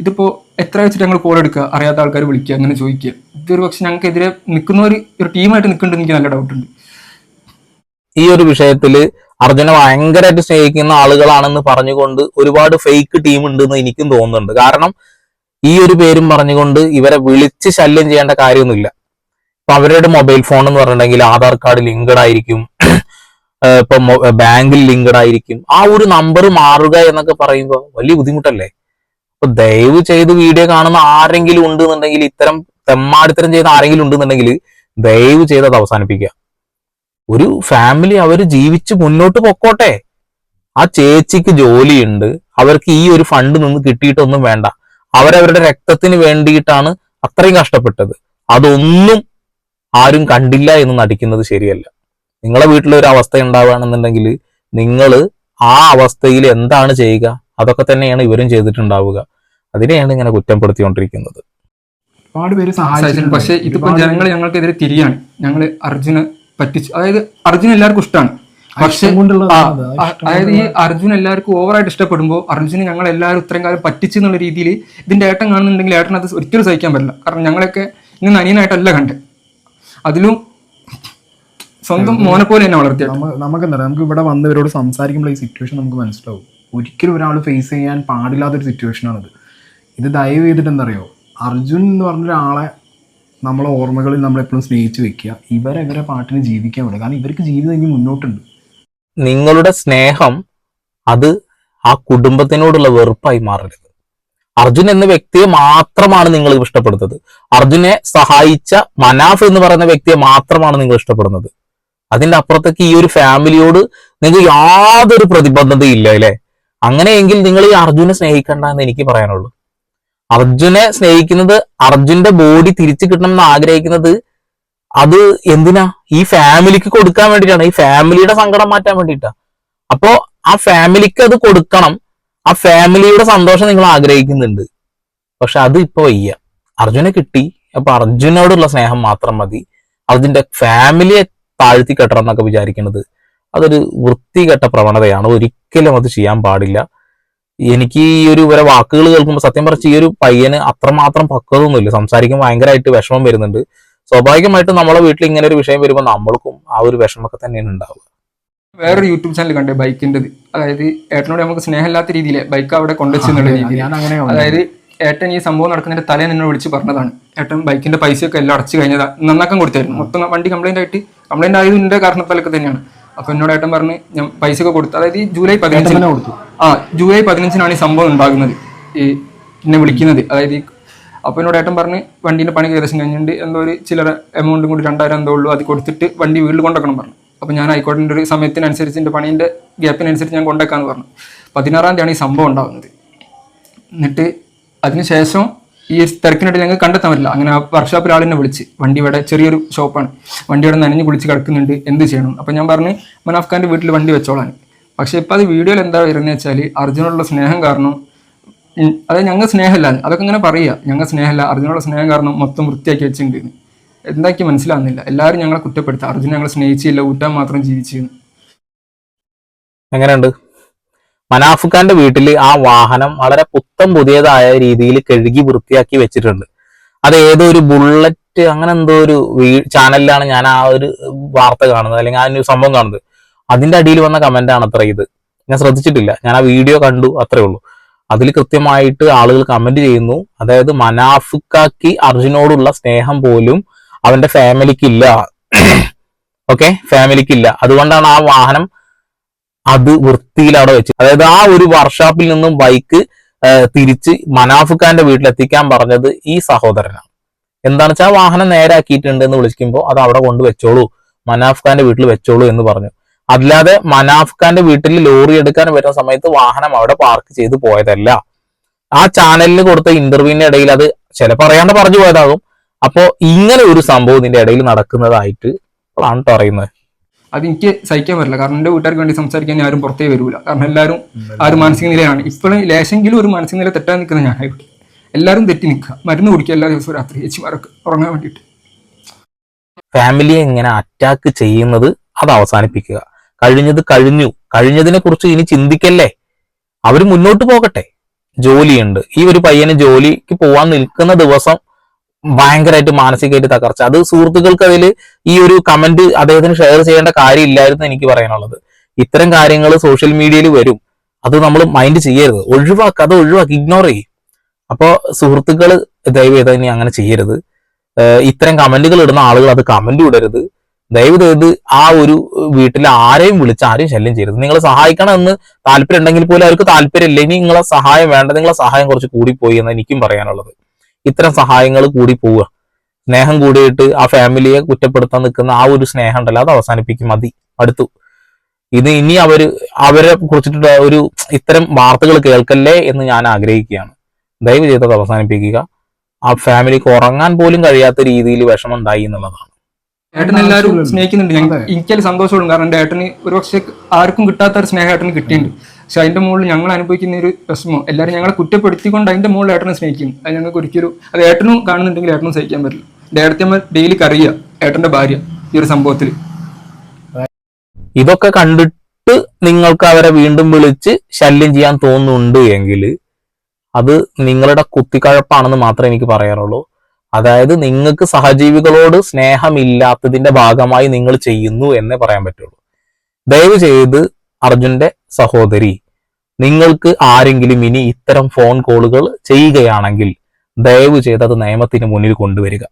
ഇതിപ്പോൾ എത്ര വെച്ചിട്ട് ഞങ്ങൾ കോൾ എടുക്കുക? അറിയാത്ത ആൾക്കാർ വിളിക്കുക അങ്ങനെ ചോദിക്കുക. ഇതൊരു പക്ഷെ ഞങ്ങൾക്കെതിരെ നിൽക്കുന്നവർ ഒരു ടീമായിട്ട് നിൽക്കുന്നുണ്ട് എനിക്ക് നല്ല ഡൗട്ടുണ്ട് ഈ ഒരു വിഷയത്തിൽ അർജുനെ ഭയങ്കരമായിട്ട് സ്നേഹിക്കുന്ന ആളുകളാണെന്ന് പറഞ്ഞുകൊണ്ട് ഒരുപാട് ഫേക്ക് ടീം ഉണ്ടെന്ന് എനിക്കും തോന്നുന്നുണ്ട്. കാരണം ഈ ഒരു പേരും പറഞ്ഞുകൊണ്ട് ഇവരെ വിളിച്ച് ശല്യം ചെയ്യേണ്ട കാര്യമൊന്നുമില്ല. ഇപ്പൊ അവരുടെ മൊബൈൽ ഫോൺ എന്ന് പറഞ്ഞിട്ടുണ്ടെങ്കിൽ ആധാർ കാർഡ് ലിങ്ക്ഡ് ആയിരിക്കും. ഇപ്പൊ ബാങ്കിൽ ലിങ്ക്ഡ് ആയിരിക്കും. ആ ഒരു നമ്പർ മാറുക എന്നൊക്കെ പറയുമ്പോൾ വലിയ ബുദ്ധിമുട്ടല്ലേ? അപ്പൊ ദയവ് ചെയ്ത് വീഡിയോ കാണുന്ന ആരെങ്കിലും ഉണ്ട് എന്നുണ്ടെങ്കിൽ ഇത്തരം തെമ്മാടിത്തരം ചെയ്ത ആരെങ്കിലും ഉണ്ടെന്നുണ്ടെങ്കിൽ ദയവ് ചെയ്ത് അത് അവസാനിപ്പിക്കുക. ഒരു ഫാമിലി അവർ ജീവിച്ച് മുന്നോട്ട് പൊക്കോട്ടെ. ആ ചേച്ചിക്ക് ജോലിയുണ്ട്. അവർക്ക് ഈ ഒരു ഫണ്ട് നിന്ന് കിട്ടിയിട്ടൊന്നും വേണ്ട. അവരവരുടെ രക്തത്തിന് വേണ്ടിയിട്ടാണ് അത്രയും കഷ്ടപ്പെട്ടത്. അതൊന്നും ആരും കണ്ടില്ല എന്ന് നടിക്കുന്നത് ശരിയല്ല. നിങ്ങളെ വീട്ടിലൊരു അവസ്ഥ ഉണ്ടാവുകയാണെന്നുണ്ടെങ്കിൽ നിങ്ങൾ ആ അവസ്ഥയിൽ എന്താണ് ചെയ്യുക? അതൊക്കെ തന്നെയാണ് ഇവരും ചെയ്തിട്ടുണ്ടാവുക. അതിനെയാണ് ഇങ്ങനെ കുറ്റപ്പെടുത്തിക്കൊണ്ടിരിക്കുന്നത്. ഒരുപാട് പേര് സഹായിച്ചിട്ടുണ്ട്. പക്ഷെ ഇതിപ്പോ ജനങ്ങൾ ഞങ്ങൾക്കെതിരെ തിരിയാണ്. ഞങ്ങൾ അർജുന പറ്റിച്ചു അതായത് അർജുൻ എല്ലാവർക്കും ഇഷ്ടമാണ് പക്ഷേ അതായത് ഈ അർജുൻ എല്ലാവർക്കും ഓവറായിട്ട് ഇഷ്ടപ്പെടുമ്പോൾ അർജുന് ഞങ്ങൾ എല്ലാവരും ഇത്രയും കാലം പറ്റിച്ചു എന്നുള്ള രീതിയിൽ ഇതിന്റെ ഏട്ടൻ കാണുന്നുണ്ടെങ്കിൽ ഏട്ടൻ അത് ഒരിക്കലും സഹിക്കാൻ പറ്റില്ല. കാരണം ഞങ്ങളൊക്കെ ഇന്ന് അനിയനായിട്ടല്ല കണ്ടത്. അതിലും സ്വന്തം മോനെ പോലെ തന്നെ വളർത്തിയ. നമ്മ നമുക്കെന്താ നമുക്ക് ഇവിടെ വന്നവരോട് സംസാരിക്കുമ്പോൾ ഈ സിറ്റുവേഷൻ നമുക്ക് മനസ്സിലാവും. ഒരിക്കലും ഒരാൾ ഫേസ് ചെയ്യാൻ പാടില്ലാത്തൊരു സിറ്റുവേഷനാണിത് ഇത് ദയവ് ചെയ്തിട്ട് എന്താ അറിയോ അർജുൻ എന്ന് പറഞ്ഞ ഒരാളെ നമ്മളെ ഓർമ്മകളിൽ നമ്മൾ എപ്പോഴും സ്നേഹിച്ച് വെക്കുക. ഇവരെ ഇവരെ പാട്ടിന് ജീവിക്കാൻ വിടുക. കാരണം ഇവർക്ക് ജീവിതം ഇനി മുന്നോട്ടുണ്ട്. നിങ്ങളുടെ സ്നേഹം അത് ആ കുടുംബത്തിനോടുള്ള വെറുപ്പായി മാറരുത്. അർജുൻ എന്ന വ്യക്തിയെ മാത്രമാണ് നിങ്ങൾ ഇഷ്ടപ്പെടുന്നത്. അർജുനെ സഹായിച്ച മനാഫ് എന്ന് പറയുന്ന വ്യക്തിയെ മാത്രമാണ് നിങ്ങൾ ഇഷ്ടപ്പെടുന്നത്. അതിന്റെ അപ്പുറത്തേക്ക് ഈ ഒരു ഫാമിലിയോട് നിങ്ങൾക്ക് യാതൊരു പ്രതിബദ്ധതയില്ല അല്ലെ? അങ്ങനെയെങ്കിൽ നിങ്ങൾ ഈ അർജുനെ സ്നേഹിക്കണ്ട എന്ന് എനിക്ക് പറയാനുള്ളൂ. അർജുനെ സ്നേഹിക്കുന്നത് അർജുന്റെ ബോഡി തിരിച്ചു കിട്ടണം എന്ന് ആഗ്രഹിക്കുന്നത് അത് എന്തിനാ? ഈ ഫാമിലിക്ക് കൊടുക്കാൻ വേണ്ടിയിട്ടാണ്. ഈ ഫാമിലിയുടെ സങ്കടം മാറ്റാൻ വേണ്ടിയിട്ടാ. അപ്പോ ആ ഫാമിലിക്ക് അത് കൊടുക്കണം. ആ ഫാമിലിയുടെ സന്തോഷം നിങ്ങൾ ആഗ്രഹിക്കുന്നുണ്ട്. പക്ഷെ അത് ഇപ്പൊ വയ്യ. അർജുനെ കിട്ടി. അപ്പൊ അർജുനോടുള്ള സ്നേഹം മാത്രം മതി. അതിന്റെ ഫാമിലിയെ താഴ്ത്തി കെട്ടണം എന്നൊക്കെ വിചാരിക്കുന്നത് അതൊരു വൃത്തികെട്ട പ്രവണതയാണ്. ഒരിക്കലും അത് ചെയ്യാൻ പാടില്ല. എനിക്ക് ഈ ഒരു വരെ വാക്കുകൾ കേൾക്കുമ്പോൾ സത്യം പറഞ്ഞ ഈ ഒരു പയ്യന് അത്രമാത്രം പക്വതൊന്നുമില്ല സംസാരിക്കും ഭയങ്കരമായിട്ട് വിഷമം വരുന്നുണ്ട്. സ്വാഭാവികമായിട്ടും നമ്മളെ വീട്ടിൽ ഇങ്ങനെ ഒരു വിഷയം വരുമ്പോൾ നമ്മൾക്കും ആ ഒരു വിഷമമൊക്കെ തന്നെയാണ് ഉണ്ടാവുക. വേറൊരു യൂട്യൂബ് ചാനൽ കണ്ടേ ബൈക്കിന്റെത്. അതായത് ഏട്ടനോട് നമുക്ക് സ്നേഹമില്ലാത്ത രീതിയിൽ ബൈക്ക് അവിടെ കൊണ്ടുവച്ചെന്നുള്ള രീതിയിൽ അതായത് ഏട്ടൻ ഈ സംഭവം നടക്കുന്നതിന്റെ തലേ എന്നെ വിളിച്ച് പറഞ്ഞതാണ്. ഏട്ടൻ ബൈക്കിന്റെ പൈസയൊക്കെ എല്ലാം അടച്ചു കഴിഞ്ഞതാ നന്നാക്കാൻ കൊടുത്തായിരുന്നു. മൊത്തം വണ്ടി കംപ്ലൈന്റ് ആയിട്ട് കംപ്ലൈന്റ് ആയതിന്റെ കാരണത്താലൊക്കെ തന്നെയാണ്. അപ്പൊ എന്നോട് ഏട്ടൻ പറഞ്ഞ് ഞാൻ പൈസ ഒക്കെ കൊടുത്തു അതായത് ജൂലൈ പതിനഞ്ചിന് ആ ജൂലൈ പതിനഞ്ചിനാണ് ഈ സംഭവം ഉണ്ടാകുന്നത്. ഈ എന്നെ വിളിക്കുന്നത്. അതായത് അപ്പോൾ എന്നോട് ഏട്ടൻ പറഞ്ഞ് വണ്ടീന്റെ പണി ഏകദേശം കഴിഞ്ഞിട്ടുണ്ട്. എന്തോ ഒരു ചില എമൗണ്ടും കൂടി രണ്ടായിരം എന്തോ ഉള്ളൂ അത് കൊടുത്തിട്ട് വണ്ടി വീട്ടിൽ കൊണ്ടുവെക്കണം പറഞ്ഞു. അപ്പോൾ ഞാൻ ഹൈക്കോടതിന്റെ ഒരു സമയത്തിനനുസരിച്ച് എന്റെ പണീന്റെ ഗ്യാപ്പിനനുസരിച്ച് ഞാൻ കൊണ്ടേക്കാന്ന് പറഞ്ഞു. പതിനാറാം തീയതിയാണ് ഈ സംഭവം ഉണ്ടാകുന്നത്. എന്നിട്ട് അതിനുശേഷം ഈ തിരക്കിനിടയിൽ ഞങ്ങൾക്ക് കണ്ടെത്താൻ പറ്റില്ല. അങ്ങനെ ആ വർക്ക്ഷോപ്പിൽ ആളിനെ വിളിച്ച്. വണ്ടി ഇവിടെ ചെറിയൊരു ഷോപ്പാണ് വണ്ടി ഇവിടെ നനഞ്ഞ് കുളിച്ച് കിടക്കുന്നുണ്ട്. എന്ത് ചെയ്യണം? അപ്പം ഞാൻ പറഞ്ഞ് മനാഫ് ഖാന്റെ വീട്ടിൽ വണ്ടി വെച്ചോളാൻ. പക്ഷേ ഇപ്പം അത് വീഡിയോയിൽ എന്താ വരുന്നത് വെച്ചാൽ അർജുനോടുള്ള സ്നേഹം കാരണം അതായത് ഞങ്ങൾ സ്നേഹമില്ല അതൊക്കെ ഇങ്ങനെ പറയുക. ഞങ്ങൾ സ്നേഹമില്ല അർജുനോടുള്ള സ്നേഹം കാരണം മൊത്തം വൃത്തിയാക്കി വെച്ചിട്ടുണ്ട് എന്താക്കി മനസ്സിലാവുന്നില്ല. എല്ലാവരും ഞങ്ങളെ കുറ്റപ്പെടുത്തുക. അർജുൻ ഞങ്ങളെ സ്നേഹിച്ചില്ല. ഊറ്റാൻ മാത്രം ജീവിച്ചിരുന്നു. എങ്ങനെയുണ്ട്? മനാഫ് ഖാന്റെ വീട്ടിൽ ആ വാഹനം വളരെ പുത്തം പുതിയതായ രീതിയിൽ കഴുകി വൃത്തിയാക്കി വെച്ചിട്ടുണ്ട്. അത് ഏതോ ഒരു ബുള്ളറ്റ് അങ്ങനെ എന്തോ ഒരു ചാനലിലാണ് ഞാൻ ആ ഒരു വാർത്ത കാണുന്നത്. അല്ലെങ്കിൽ ആ ഒരു സംഭവം കാണുന്നത്. അതിന്റെ അടിയിൽ വന്ന കമന്റ് ആണ് അത്ര ഇത്. ഞാൻ ശ്രദ്ധിച്ചിട്ടില്ല. ഞാൻ ആ വീഡിയോ കണ്ടു. അത്രേ ഉള്ളൂ. അതിൽ കൃത്യമായിട്ട് ആളുകൾ കമന്റ് ചെയ്യുന്നു. അതായത് മനാഫുക്കാക്കി അർജുനോടുള്ള സ്നേഹം പോലും അവന്റെ ഫാമിലിക്ക് ഇല്ല ഓക്കെ ഫാമിലിക്ക് ഇല്ല അതുകൊണ്ടാണ് ആ വാഹനം അത് വൃത്തിയിൽ അവിടെ വെച്ച്. അതായത് ആ ഒരു വർക്ക്ഷോപ്പിൽ നിന്നും ബൈക്ക് തിരിച്ച് മനാഫ് ഖാന്റെ വീട്ടിലെത്തിക്കാൻ പറഞ്ഞത് ഈ സഹോദരനാണ്. എന്താണെന്ന് വെച്ചാൽ വാഹനം നേരാക്കിയിട്ടുണ്ട് എന്ന് വിളിക്കുമ്പോൾ അത് അവിടെ കൊണ്ട് വെച്ചോളൂ. മനാഫ് ഖാന്റെ വീട്ടിൽ വെച്ചോളൂ എന്ന് പറഞ്ഞു. അല്ലാതെ മനാഫ് ഖാന്റെ വീട്ടിൽ ലോറി എടുക്കാൻ വരുന്ന സമയത്ത് വാഹനം അവിടെ പാർക്ക് ചെയ്ത് പോയതല്ല. ആ ചാനലിന് കൊടുത്ത ഇന്റർവ്യൂവിന്റെ ഇടയിൽ അത് ചിലപ്പോൾ അറിയാണ്ട് പറഞ്ഞു പോയതാകും. അപ്പോ ഇങ്ങനെ ഒരു സംഭവം ഇതിന്റെ ഇടയിൽ നടക്കുന്നതായിട്ട് ആണ് പറയുന്നത്. അത് എനിക്ക് സഹിക്കാൻ പറ്റില്ല. കാരണം എന്റെ വീട്ടുകാർക്ക് വേണ്ടി സംസാരിക്കാൻ ആരും പുറത്തേ വരൂല. കാരണം എല്ലാവരും ആ ഒരു മാനസിക നിലയാണ് ഇപ്പോഴും ലേശെങ്കിലും ഒരു മാനസിക നില തെറ്റാൻ നിൽക്കുന്ന ഞാനായിട്ട് എല്ലാവരും തെറ്റി നിൽക്കുക. മരുന്ന് കുടിക്കുക എല്ലാ ദിവസവും രാത്രി. ചേച്ചിമാരൊക്കെ ഉറങ്ങാൻ വേണ്ടിയിട്ട്. ഫാമിലിയെ ഇങ്ങനെ അറ്റാക്ക് ചെയ്യുന്നത് അത് അവസാനിപ്പിക്കുക. കഴിഞ്ഞത് കഴിഞ്ഞു. കഴിഞ്ഞതിനെ കുറിച്ച് ഇനി ചിന്തിക്കല്ലേ? അവർ മുന്നോട്ട് പോകട്ടെ. ജോലിയുണ്ട്. ഈ ഒരു പയ്യന് ജോലിക്ക് പോവാൻ നിൽക്കുന്ന ദിവസം ഭയങ്കരമായിട്ട് മാനസികമായിട്ട് തകർച്ച. അത് സുഹൃത്തുക്കൾക്ക് അതിൽ ഈ ഒരു കമന്റ് അദ്ദേഹത്തിന് ഷെയർ ചെയ്യേണ്ട കാര്യമില്ലായിരുന്നു എനിക്ക് പറയാനുള്ളത്. ഇത്തരം കാര്യങ്ങൾ സോഷ്യൽ മീഡിയയിൽ വരും. അത് നമ്മൾ മൈൻഡ് ചെയ്യരുത്. ഒഴിവാക്കുക അത് ഒഴിവാക്കി ഇഗ്നോർ ചെയ്യും. അപ്പോൾ സുഹൃത്തുക്കൾ ദയവ് ചെയ്ത് ഇനി അങ്ങനെ ചെയ്യരുത്. ഇത്തരം കമന്റുകൾ ഇടുന്ന ആളുകൾ അത് കമന്റ് ഇടരുത്. ദയവ് ചെയ്ത് ആ ഒരു വീട്ടിലെ ആരെയും വിളിച്ച് ആരെയും ശല്യം ചെയ്യരുത്. നിങ്ങളെ സഹായിക്കണം എന്ന് താല്പര്യം ഉണ്ടെങ്കിൽ പോലും അവർക്ക് താല്പര്യമില്ല. ഇനി നിങ്ങളെ സഹായം വേണ്ട നിങ്ങളെ സഹായം കുറച്ച് കൂടിപ്പോയി എന്ന് എനിക്കും പറയാനുള്ളത്. ഇത്തരം സഹായങ്ങൾ കൂടി പോവുക. സ്നേഹം കൂടിയിട്ട് ആ ഫാമിലിയെ കുറ്റപ്പെടുത്താൻ നിൽക്കുന്ന ആ ഒരു സ്നേഹം ഉണ്ടല്ലോ അത് അവസാനിപ്പിക്കും. മതി. അടുത്തു. ഇത് ഇനി അവർ അവരെ കുറിച്ചിട്ടുള്ള ഒരു ഇത്തരം വാർത്തകൾ കേൾക്കല്ലേ എന്ന് ഞാൻ ആഗ്രഹിക്കുകയാണ്. ദയവ് ചെയ്തത് അവസാനിപ്പിക്കുക. ആ ഫാമിലിക്ക് ഉറങ്ങാൻ പോലും കഴിയാത്ത രീതിയിൽ വിഷമം ഉണ്ടായി എന്നുള്ളതാണ്. ഏട്ടൻ എല്ലാവരും സ്നേഹിക്കുന്നുണ്ട്. എനിക്കത് സന്തോഷമുള്ളൂ. കാരണം ഏട്ടന് ഒരു പക്ഷേ ആർക്കും കിട്ടാത്ത ഒരു സ്നേഹം ഏട്ടന് കിട്ടിയിട്ടുണ്ട്. പക്ഷെ അതിന്റെ മുകളിൽ ഞങ്ങൾ അനുഭവിക്കുന്ന ഒരു പ്രശ്നമോ എല്ലാവരും ഞങ്ങളെ കുറ്റപ്പെടുത്തിക്കൊണ്ട് അതിന്റെ മുകളിൽ ഏട്ടനെ സ്നേഹിക്കും. അത് ഞങ്ങൾക്ക് ഒരിക്കലും അത് ഏട്ടനും കാണുന്നുണ്ടെങ്കിൽ ഏട്ടനും സഹിക്കാൻ പറ്റില്ല. എന്റെ ഏട്ടത്തിയമ്മ ഡെയിലി കറിയുക ഏട്ടന്റെ ഭാര്യ ഈ ഒരു സംഭവത്തിൽ. ഇതൊക്കെ കണ്ടിട്ട് നിങ്ങൾക്ക് അവരെ വീണ്ടും വിളിച്ച് ശല്യം ചെയ്യാൻ തോന്നുന്നുണ്ട് എങ്കിൽ അത് നിങ്ങളുടെ കുത്തിക്കഴപ്പാണെന്ന് മാത്രമേ എനിക്ക് പറയാറുള്ളൂ അതായത് നിങ്ങൾക്ക് സഹജീവികളോട് സ്നേഹമില്ലാത്തതിന്റെ ഭാഗമായി നിങ്ങൾ ചെയ്യുന്നു എന്നേ പറയാൻ പറ്റുള്ളൂ. ദയവ് ചെയ്ത് അർജുന്റെ സഹോദരി. നിങ്ങൾക്ക് ആരെങ്കിലും ഇനി ഇത്തരം ഫോൺ കോളുകൾ ചെയ്യുകയാണെങ്കിൽ ദയവ് ചെയ്ത് അത് നിയമത്തിന് മുന്നിൽ കൊണ്ടുവരിക.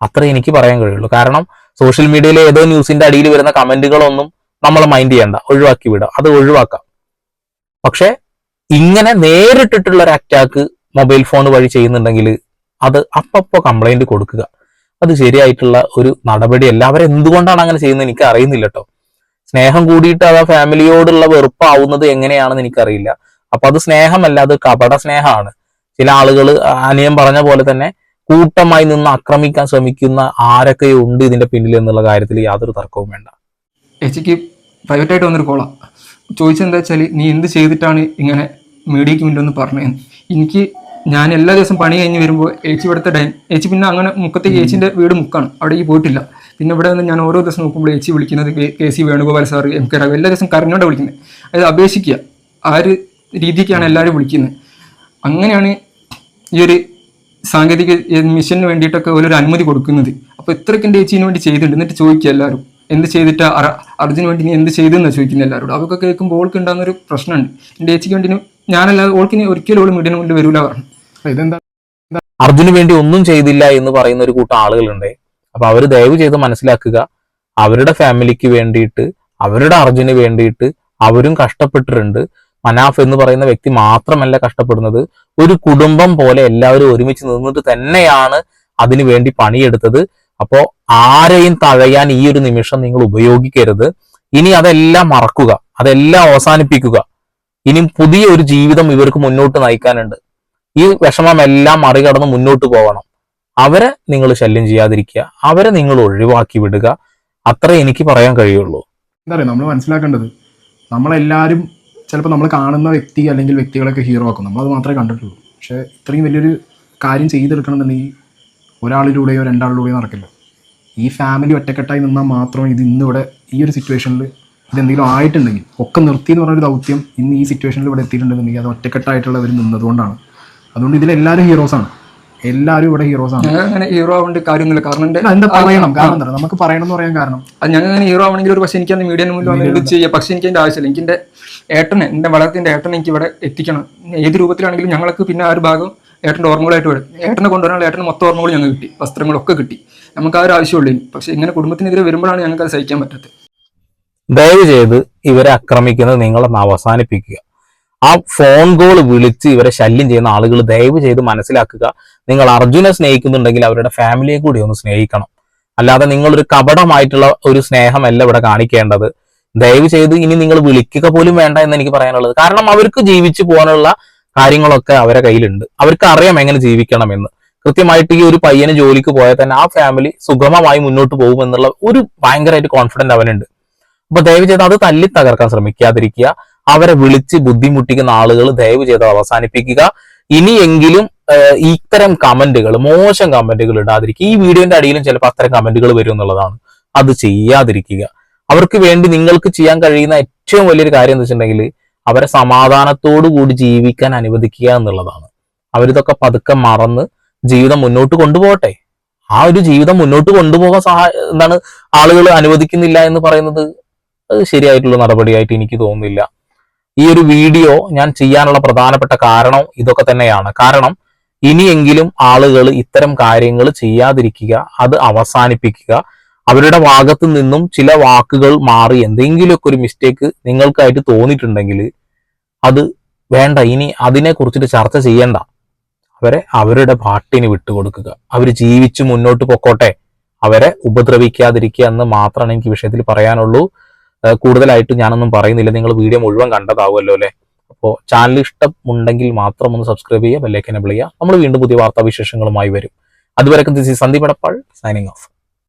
അത്ര എനിക്ക് പറയാൻ കഴിയുള്ളൂ. കാരണം സോഷ്യൽ മീഡിയയിലെ ഏതോ ന്യൂസിന്റെ അടിയിൽ വരുന്ന കമന്റുകളൊന്നും നമ്മൾ മൈൻഡ് ചെയ്യണ്ട. ഒഴിവാക്കി വിടാം അത് ഒഴിവാക്കാം. പക്ഷെ ഇങ്ങനെ നേരിട്ടിട്ടുള്ള ഒരു അറ്റാക്ക് മൊബൈൽ ഫോൺ വഴി ചെയ്യുന്നുണ്ടെങ്കിൽ അത് അപ്പപ്പോ കംപ്ലൈന്റ് കൊടുക്കുക. അത് ശരിയായിട്ടുള്ള ഒരു നടപടിയല്ല. അവരെന്തുകൊണ്ടാണ് അങ്ങനെ ചെയ്യുന്നത് എനിക്ക് അറിയുന്നില്ല കേട്ടോ സ്നേഹം കൂടിയിട്ട് അത് ആ ഫാമിലിയോടുള്ള വെറുപ്പാവുന്നത് എങ്ങനെയാണെന്ന് എനിക്കറിയില്ല. അപ്പൊ അത് സ്നേഹമല്ല അത് കപട സ്നേഹമാണ്. ചില ആളുകൾ അനിയം പറഞ്ഞ പോലെ തന്നെ കൂട്ടമായി നിന്ന് ആക്രമിക്കാൻ ശ്രമിക്കുന്ന ആരൊക്കെ ഉണ്ട് ഇതിന്റെ പിന്നിൽ എന്നുള്ള കാര്യത്തിൽ യാതൊരു തർക്കവും വേണ്ട. ചേച്ചിക്ക് പ്രൈവറ്റായിട്ട് വന്നൊരു കോളാ. ചോദിച്ചെന്താ വെച്ചാൽ നീ എന്ത് ചെയ്തിട്ടാണ് ഇങ്ങനെ മീഡിയക്ക് മുന്നിൽ ഒന്ന് പറഞ്ഞതെന്ന് എനിക്ക് ഞാൻ എല്ലാ ദിവസം പണി കഴിഞ്ഞ് വരുമ്പോൾ ഏച്ചി ഇവിടുത്തെ ഡൈൻ ഏച്ചി പിന്നെ അങ്ങനെ മുക്കത്തേക്ക് ഏച്ചിന്റെ വീട് മുക്കാണ്. അവിടേക്ക് പോയിട്ടില്ല. പിന്നെ ഇവിടെ നിന്ന് ഞാൻ ഓരോ ദിവസം നോക്കുമ്പോൾ ഏച്ചി വിളിക്കുന്നത് K- C Venugopal sir M K Raghav എല്ലാ ദിവസം കരഞ്ഞോണ്ട് വിളിക്കുന്നത് അതായത് അപേക്ഷിക്കുക. ആ ഒരു രീതിക്കാണ് എല്ലാവരും വിളിക്കുന്നത് അങ്ങനെയാണ് ഈ ഒരു സാങ്കേതിക മിഷന് വേണ്ടിയിട്ടൊക്കെ ഒരു അനുമതി കൊടുക്കുന്നത്. അപ്പോൾ ഇത്രയ്ക്ക് എന്റെ വേണ്ടി ചെയ്തിട്ടുണ്ട്. എന്നിട്ട് ചോദിക്കുക എല്ലാവരും. എന്ത് ചെയ്തിട്ട് അർജുന് വേണ്ടി നീ എന്ത് ചെയ്തെന്നാണ് ചോദിക്കുന്നത് എല്ലാവരോടും. അതൊക്കെ കേൾക്കുമ്പോൾ ഓൾക്ക് ഉണ്ടാകുന്ന ഒരു പ്രശ്നമുണ്ട്. എന്റെ ചേച്ചിക്ക് വേണ്ടി ഞാനല്ലാതെ ഓൾക്കിനി ഒരിക്കലും ഓൾ മീഡിയന് മുന്നിൽ വരൂല പറഞ്ഞു. അർജുന് വേണ്ടി ഒന്നും ചെയ്തില്ല എന്ന് പറയുന്ന ഒരു കൂട്ടം ആളുകളുണ്ട്. അപ്പൊ അവർ ദയവ് ചെയ്ത് മനസ്സിലാക്കുക അവരുടെ ഫാമിലിക്ക് വേണ്ടിയിട്ട് അവരുടെ അർജുന് വേണ്ടിയിട്ട് അവരും കഷ്ടപ്പെട്ടിട്ടുണ്ട്. മനാഫ് എന്ന് പറയുന്ന വ്യക്തി മാത്രമല്ല കഷ്ടപ്പെടുന്നത്. ഒരു കുടുംബം പോലെ എല്ലാവരും ഒരുമിച്ച് നിന്നിട്ട് തന്നെയാണ് അതിനു വേണ്ടി പണിയെടുത്തത്. അപ്പോ ആരെയും തഴയാൻ ഈ ഒരു നിമിഷം നിങ്ങൾ ഉപയോഗിക്കരുത്. ഇനി അതെല്ലാം മറക്കുക അതെല്ലാം അവസാനിപ്പിക്കുക. ഇനി പുതിയ ഒരു ജീവിതം ഇവർക്ക് മുന്നോട്ട് നയിക്കാനുണ്ട്. ഈ വിഷമമെല്ലാം മറികടന്ന് മുന്നോട്ട് പോകണം അവരെ നിങ്ങൾ ശല്യം ചെയ്യാതിരിക്കുക അവരെ നിങ്ങൾ ഒഴിവാക്കി വിടുക. അത്രേ എനിക്ക് പറയാൻ കഴിയുള്ളൂ. എന്താ പറയുക? നമ്മൾ മനസ്സിലാക്കേണ്ടത് നമ്മളെല്ലാവരും ചിലപ്പോൾ നമ്മൾ കാണുന്ന വ്യക്തി അല്ലെങ്കിൽ വ്യക്തികളൊക്കെ ഹീറോ ആക്കും. നമ്മളത് മാത്രമേ കണ്ടിട്ടുള്ളൂ. പക്ഷേ ഇത്രയും വലിയൊരു കാര്യം ചെയ്തെടുക്കണമെന്നുണ്ടെങ്കിൽ ഒരാളിലൂടെയോ രണ്ടാളിലൂടെയോ നടക്കില്ല. ഈ ഫാമിലി ഒറ്റക്കെട്ടായി നിന്നാൽ മാത്രം ഇത് ഇന്നിവിടെ ഈ ഒരു സിറ്റുവേഷനിൽ ഇതെന്തെങ്കിലും ആയിട്ടുണ്ടെങ്കിൽ ഒക്കെ നിർത്തി എന്ന് പറഞ്ഞൊരു ദൗത്യം ഇന്ന് ഈ സിറ്റുവേഷനിൽ ഇവിടെ എത്തിയിട്ടുണ്ടെന്നുണ്ടെങ്കിൽ അത് ഒറ്റക്കെട്ടായിട്ടുള്ളവർ നിന്നതുകൊണ്ടാണ്. അതുകൊണ്ട് ഇതിലെല്ലാവരും ഹീറോസാണ് എല്ലാവരും ഇവിടെ ഹീറോസ് ഞങ്ങൾ അങ്ങനെ ഹീറോ ആവേണ്ട കാര്യമൊന്നുമില്ല. കാരണം എന്താ? പറയണം? കാരണം എന്താ? നമുക്ക് പറയണം എന്ന് പറയാൻ കാരണം. അത് ഞങ്ങൾ അങ്ങനെ ഹീറോ ആവണമെങ്കിൽ ഒരു പക്ഷേ എനിക്ക് അന്ന് മീഡിയ മുന്നിൽ വന്ന് ഇത് ചെയ്യാം. പക്ഷേ എനിക്ക് അതിന്റെ ആവശ്യമില്ല. എനിക്ക് എന്റെ ഏട്ടനെ എന്റെ വളർത്തിന്റെ ഏട്ടനെ എനിക്ക് ഇവിടെ എത്തിക്കണം. ഏത് രൂപത്തിലാണെങ്കിലും ഞങ്ങൾക്ക് പിന്നെ ആ ഒരു ഭാഗം ഏട്ടന്റെ ഓർമ്മകളായിട്ട് വരും. ഏട്ടനെ കൊണ്ടുവരാനുള്ള ഏട്ടന് മൊത്തം ഓർമ്മകൾ ഞങ്ങൾ കിട്ടി. വസ്ത്രങ്ങളൊക്കെ കിട്ടി. നമുക്ക് ആ ഒരു ആവശ്യമുള്ളൂ ഇനി. പക്ഷേ ഇങ്ങനെ കുടുംബത്തിനെതിരെ വരുമ്പോഴാണ് ഞങ്ങൾക്ക് അത് സഹിക്കാൻ പറ്റാത്തത് ദയവ് ചെയ്ത് ഇവരെ ആക്രമിക്കുന്നത് നിങ്ങളൊന്ന് അവസാനിപ്പിക്കുക. ആ ഫോൺ കോൾ വിളിച്ച് ഇവരെ ശല്യം ചെയ്യുന്ന ആളുകൾ ദയവ് ചെയ്ത് മനസ്സിലാക്കുക. നിങ്ങൾ അർജുനെ സ്നേഹിക്കുന്നുണ്ടെങ്കിൽ അവരുടെ ഫാമിലിയെ കൂടി ഒന്ന് സ്നേഹിക്കണം. അല്ലാതെ നിങ്ങളൊരു കപടമായിട്ടുള്ള ഒരു സ്നേഹമല്ല ഇവിടെ കാണിക്കേണ്ടത്. ദയവ് ചെയ്ത് ഇനി നിങ്ങൾ വിളിക്കുക പോലും വേണ്ട എന്ന് എനിക്ക് പറയാനുള്ളത്. കാരണം അവർക്ക് ജീവിച്ചു പോകാനുള്ള കാര്യങ്ങളൊക്കെ അവരെ കയ്യിലുണ്ട്. അവർക്ക് അറിയാം എങ്ങനെ ജീവിക്കണം എന്ന് കൃത്യമായിട്ട് ഈ ഒരു പയ്യന് ജോലിക്ക് പോയാൽ തന്നെ ആ ഫാമിലി സുഗമമായി മുന്നോട്ട് പോകും എന്നുള്ള ഒരു ഭയങ്കരമായിട്ട് കോൺഫിഡന്റ് അവനുണ്ട്. അപ്പൊ ദയവ് ചെയ്ത് അത് തല്ലി തകർക്കാൻ ശ്രമിക്കാതിരിക്കുക. അവരെ വിളിച്ച് ബുദ്ധിമുട്ടിക്കുന്ന ആളുകൾ ദയവ് ചെയ്ത് അവസാനിപ്പിക്കുക. ഇനിയെങ്കിലും ഇത്തരം കമന്റുകൾ മോശം കമന്റുകൾ ഇടാതിരിക്കുക. ഈ വീഡിയോന്റെ അടിയിലും ചിലപ്പോൾ അത്തരം കമന്റുകൾ വരും എന്നുള്ളതാണ്. അത് ചെയ്യാതിരിക്കുക. അവർക്ക് വേണ്ടി നിങ്ങൾക്ക് ചെയ്യാൻ കഴിയുന്ന ഏറ്റവും വലിയൊരു കാര്യം എന്ന് വെച്ചിട്ടുണ്ടെങ്കിൽ അവരെ സമാധാനത്തോടു കൂടി ജീവിക്കാൻ അനുവദിക്കുക എന്നുള്ളതാണ്. അവരിതൊക്കെ പതുക്കെ മറന്ന് ജീവിതം മുന്നോട്ട് കൊണ്ടുപോകട്ടെ. ആ ഒരു ജീവിതം മുന്നോട്ട് കൊണ്ടുപോകാൻ സഹായ എന്താണ് ആളുകൾ അനുവദിക്കുന്നില്ല എന്ന് പറയുന്നത് അത് ശരിയായിട്ടുള്ള നടപടിയായിട്ട് എനിക്ക് തോന്നുന്നില്ല. ഈ ഒരു വീഡിയോ ഞാൻ ചെയ്യാനുള്ള പ്രധാനപ്പെട്ട കാരണം ഇതൊക്കെ തന്നെയാണ്. കാരണം ഇനിയെങ്കിലും ആളുകൾ ഇത്തരം കാര്യങ്ങൾ ചെയ്യാതിരിക്കുക അത് അവസാനിപ്പിക്കുക അവരുടെ ഭാഗത്തു നിന്നും ചില വാക്കുകൾ മാറി എന്തെങ്കിലുമൊക്കെ ഒരു മിസ്റ്റേക്ക് നിങ്ങൾക്കായിട്ട് തോന്നിയിട്ടുണ്ടെങ്കിൽ അത് വേണ്ട ഇനി അതിനെ കുറിച്ചിട്ട് ചർച്ച ചെയ്യണ്ട. അവരെ അവരുടെ പാട്ടിന് വിട്ടുകൊടുക്കുക. അവർ ജീവിച്ച് മുന്നോട്ട് പൊക്കോട്ടെ. അവരെ ഉപദ്രവിക്കാതിരിക്കുക എന്ന് മാത്രമാണ് എനിക്ക് വിഷയത്തിൽ പറയാനുള്ളൂ. കൂടുതലായിട്ട് ഞാനൊന്നും പറയുന്നില്ല. നിങ്ങൾ വീഡിയോ മുഴുവൻ കണ്ടതാവുമല്ലോ അല്ലെ? അപ്പോൾ ചാനൽ ഇഷ്ടമുണ്ടെങ്കിൽ മാത്രം ഒന്ന് സബ്സ്ക്രൈബ് ചെയ്യുക ബെല്ലേക്ക് എനബിൾ ചെയ്യുക. നമ്മൾ വീണ്ടും പുതിയ വാർത്താവിശേഷങ്ങളുമായി വരും. അതുവരെ സന്ദീപ് എടപ്പാൾ സൈനിങ് ഓഫ്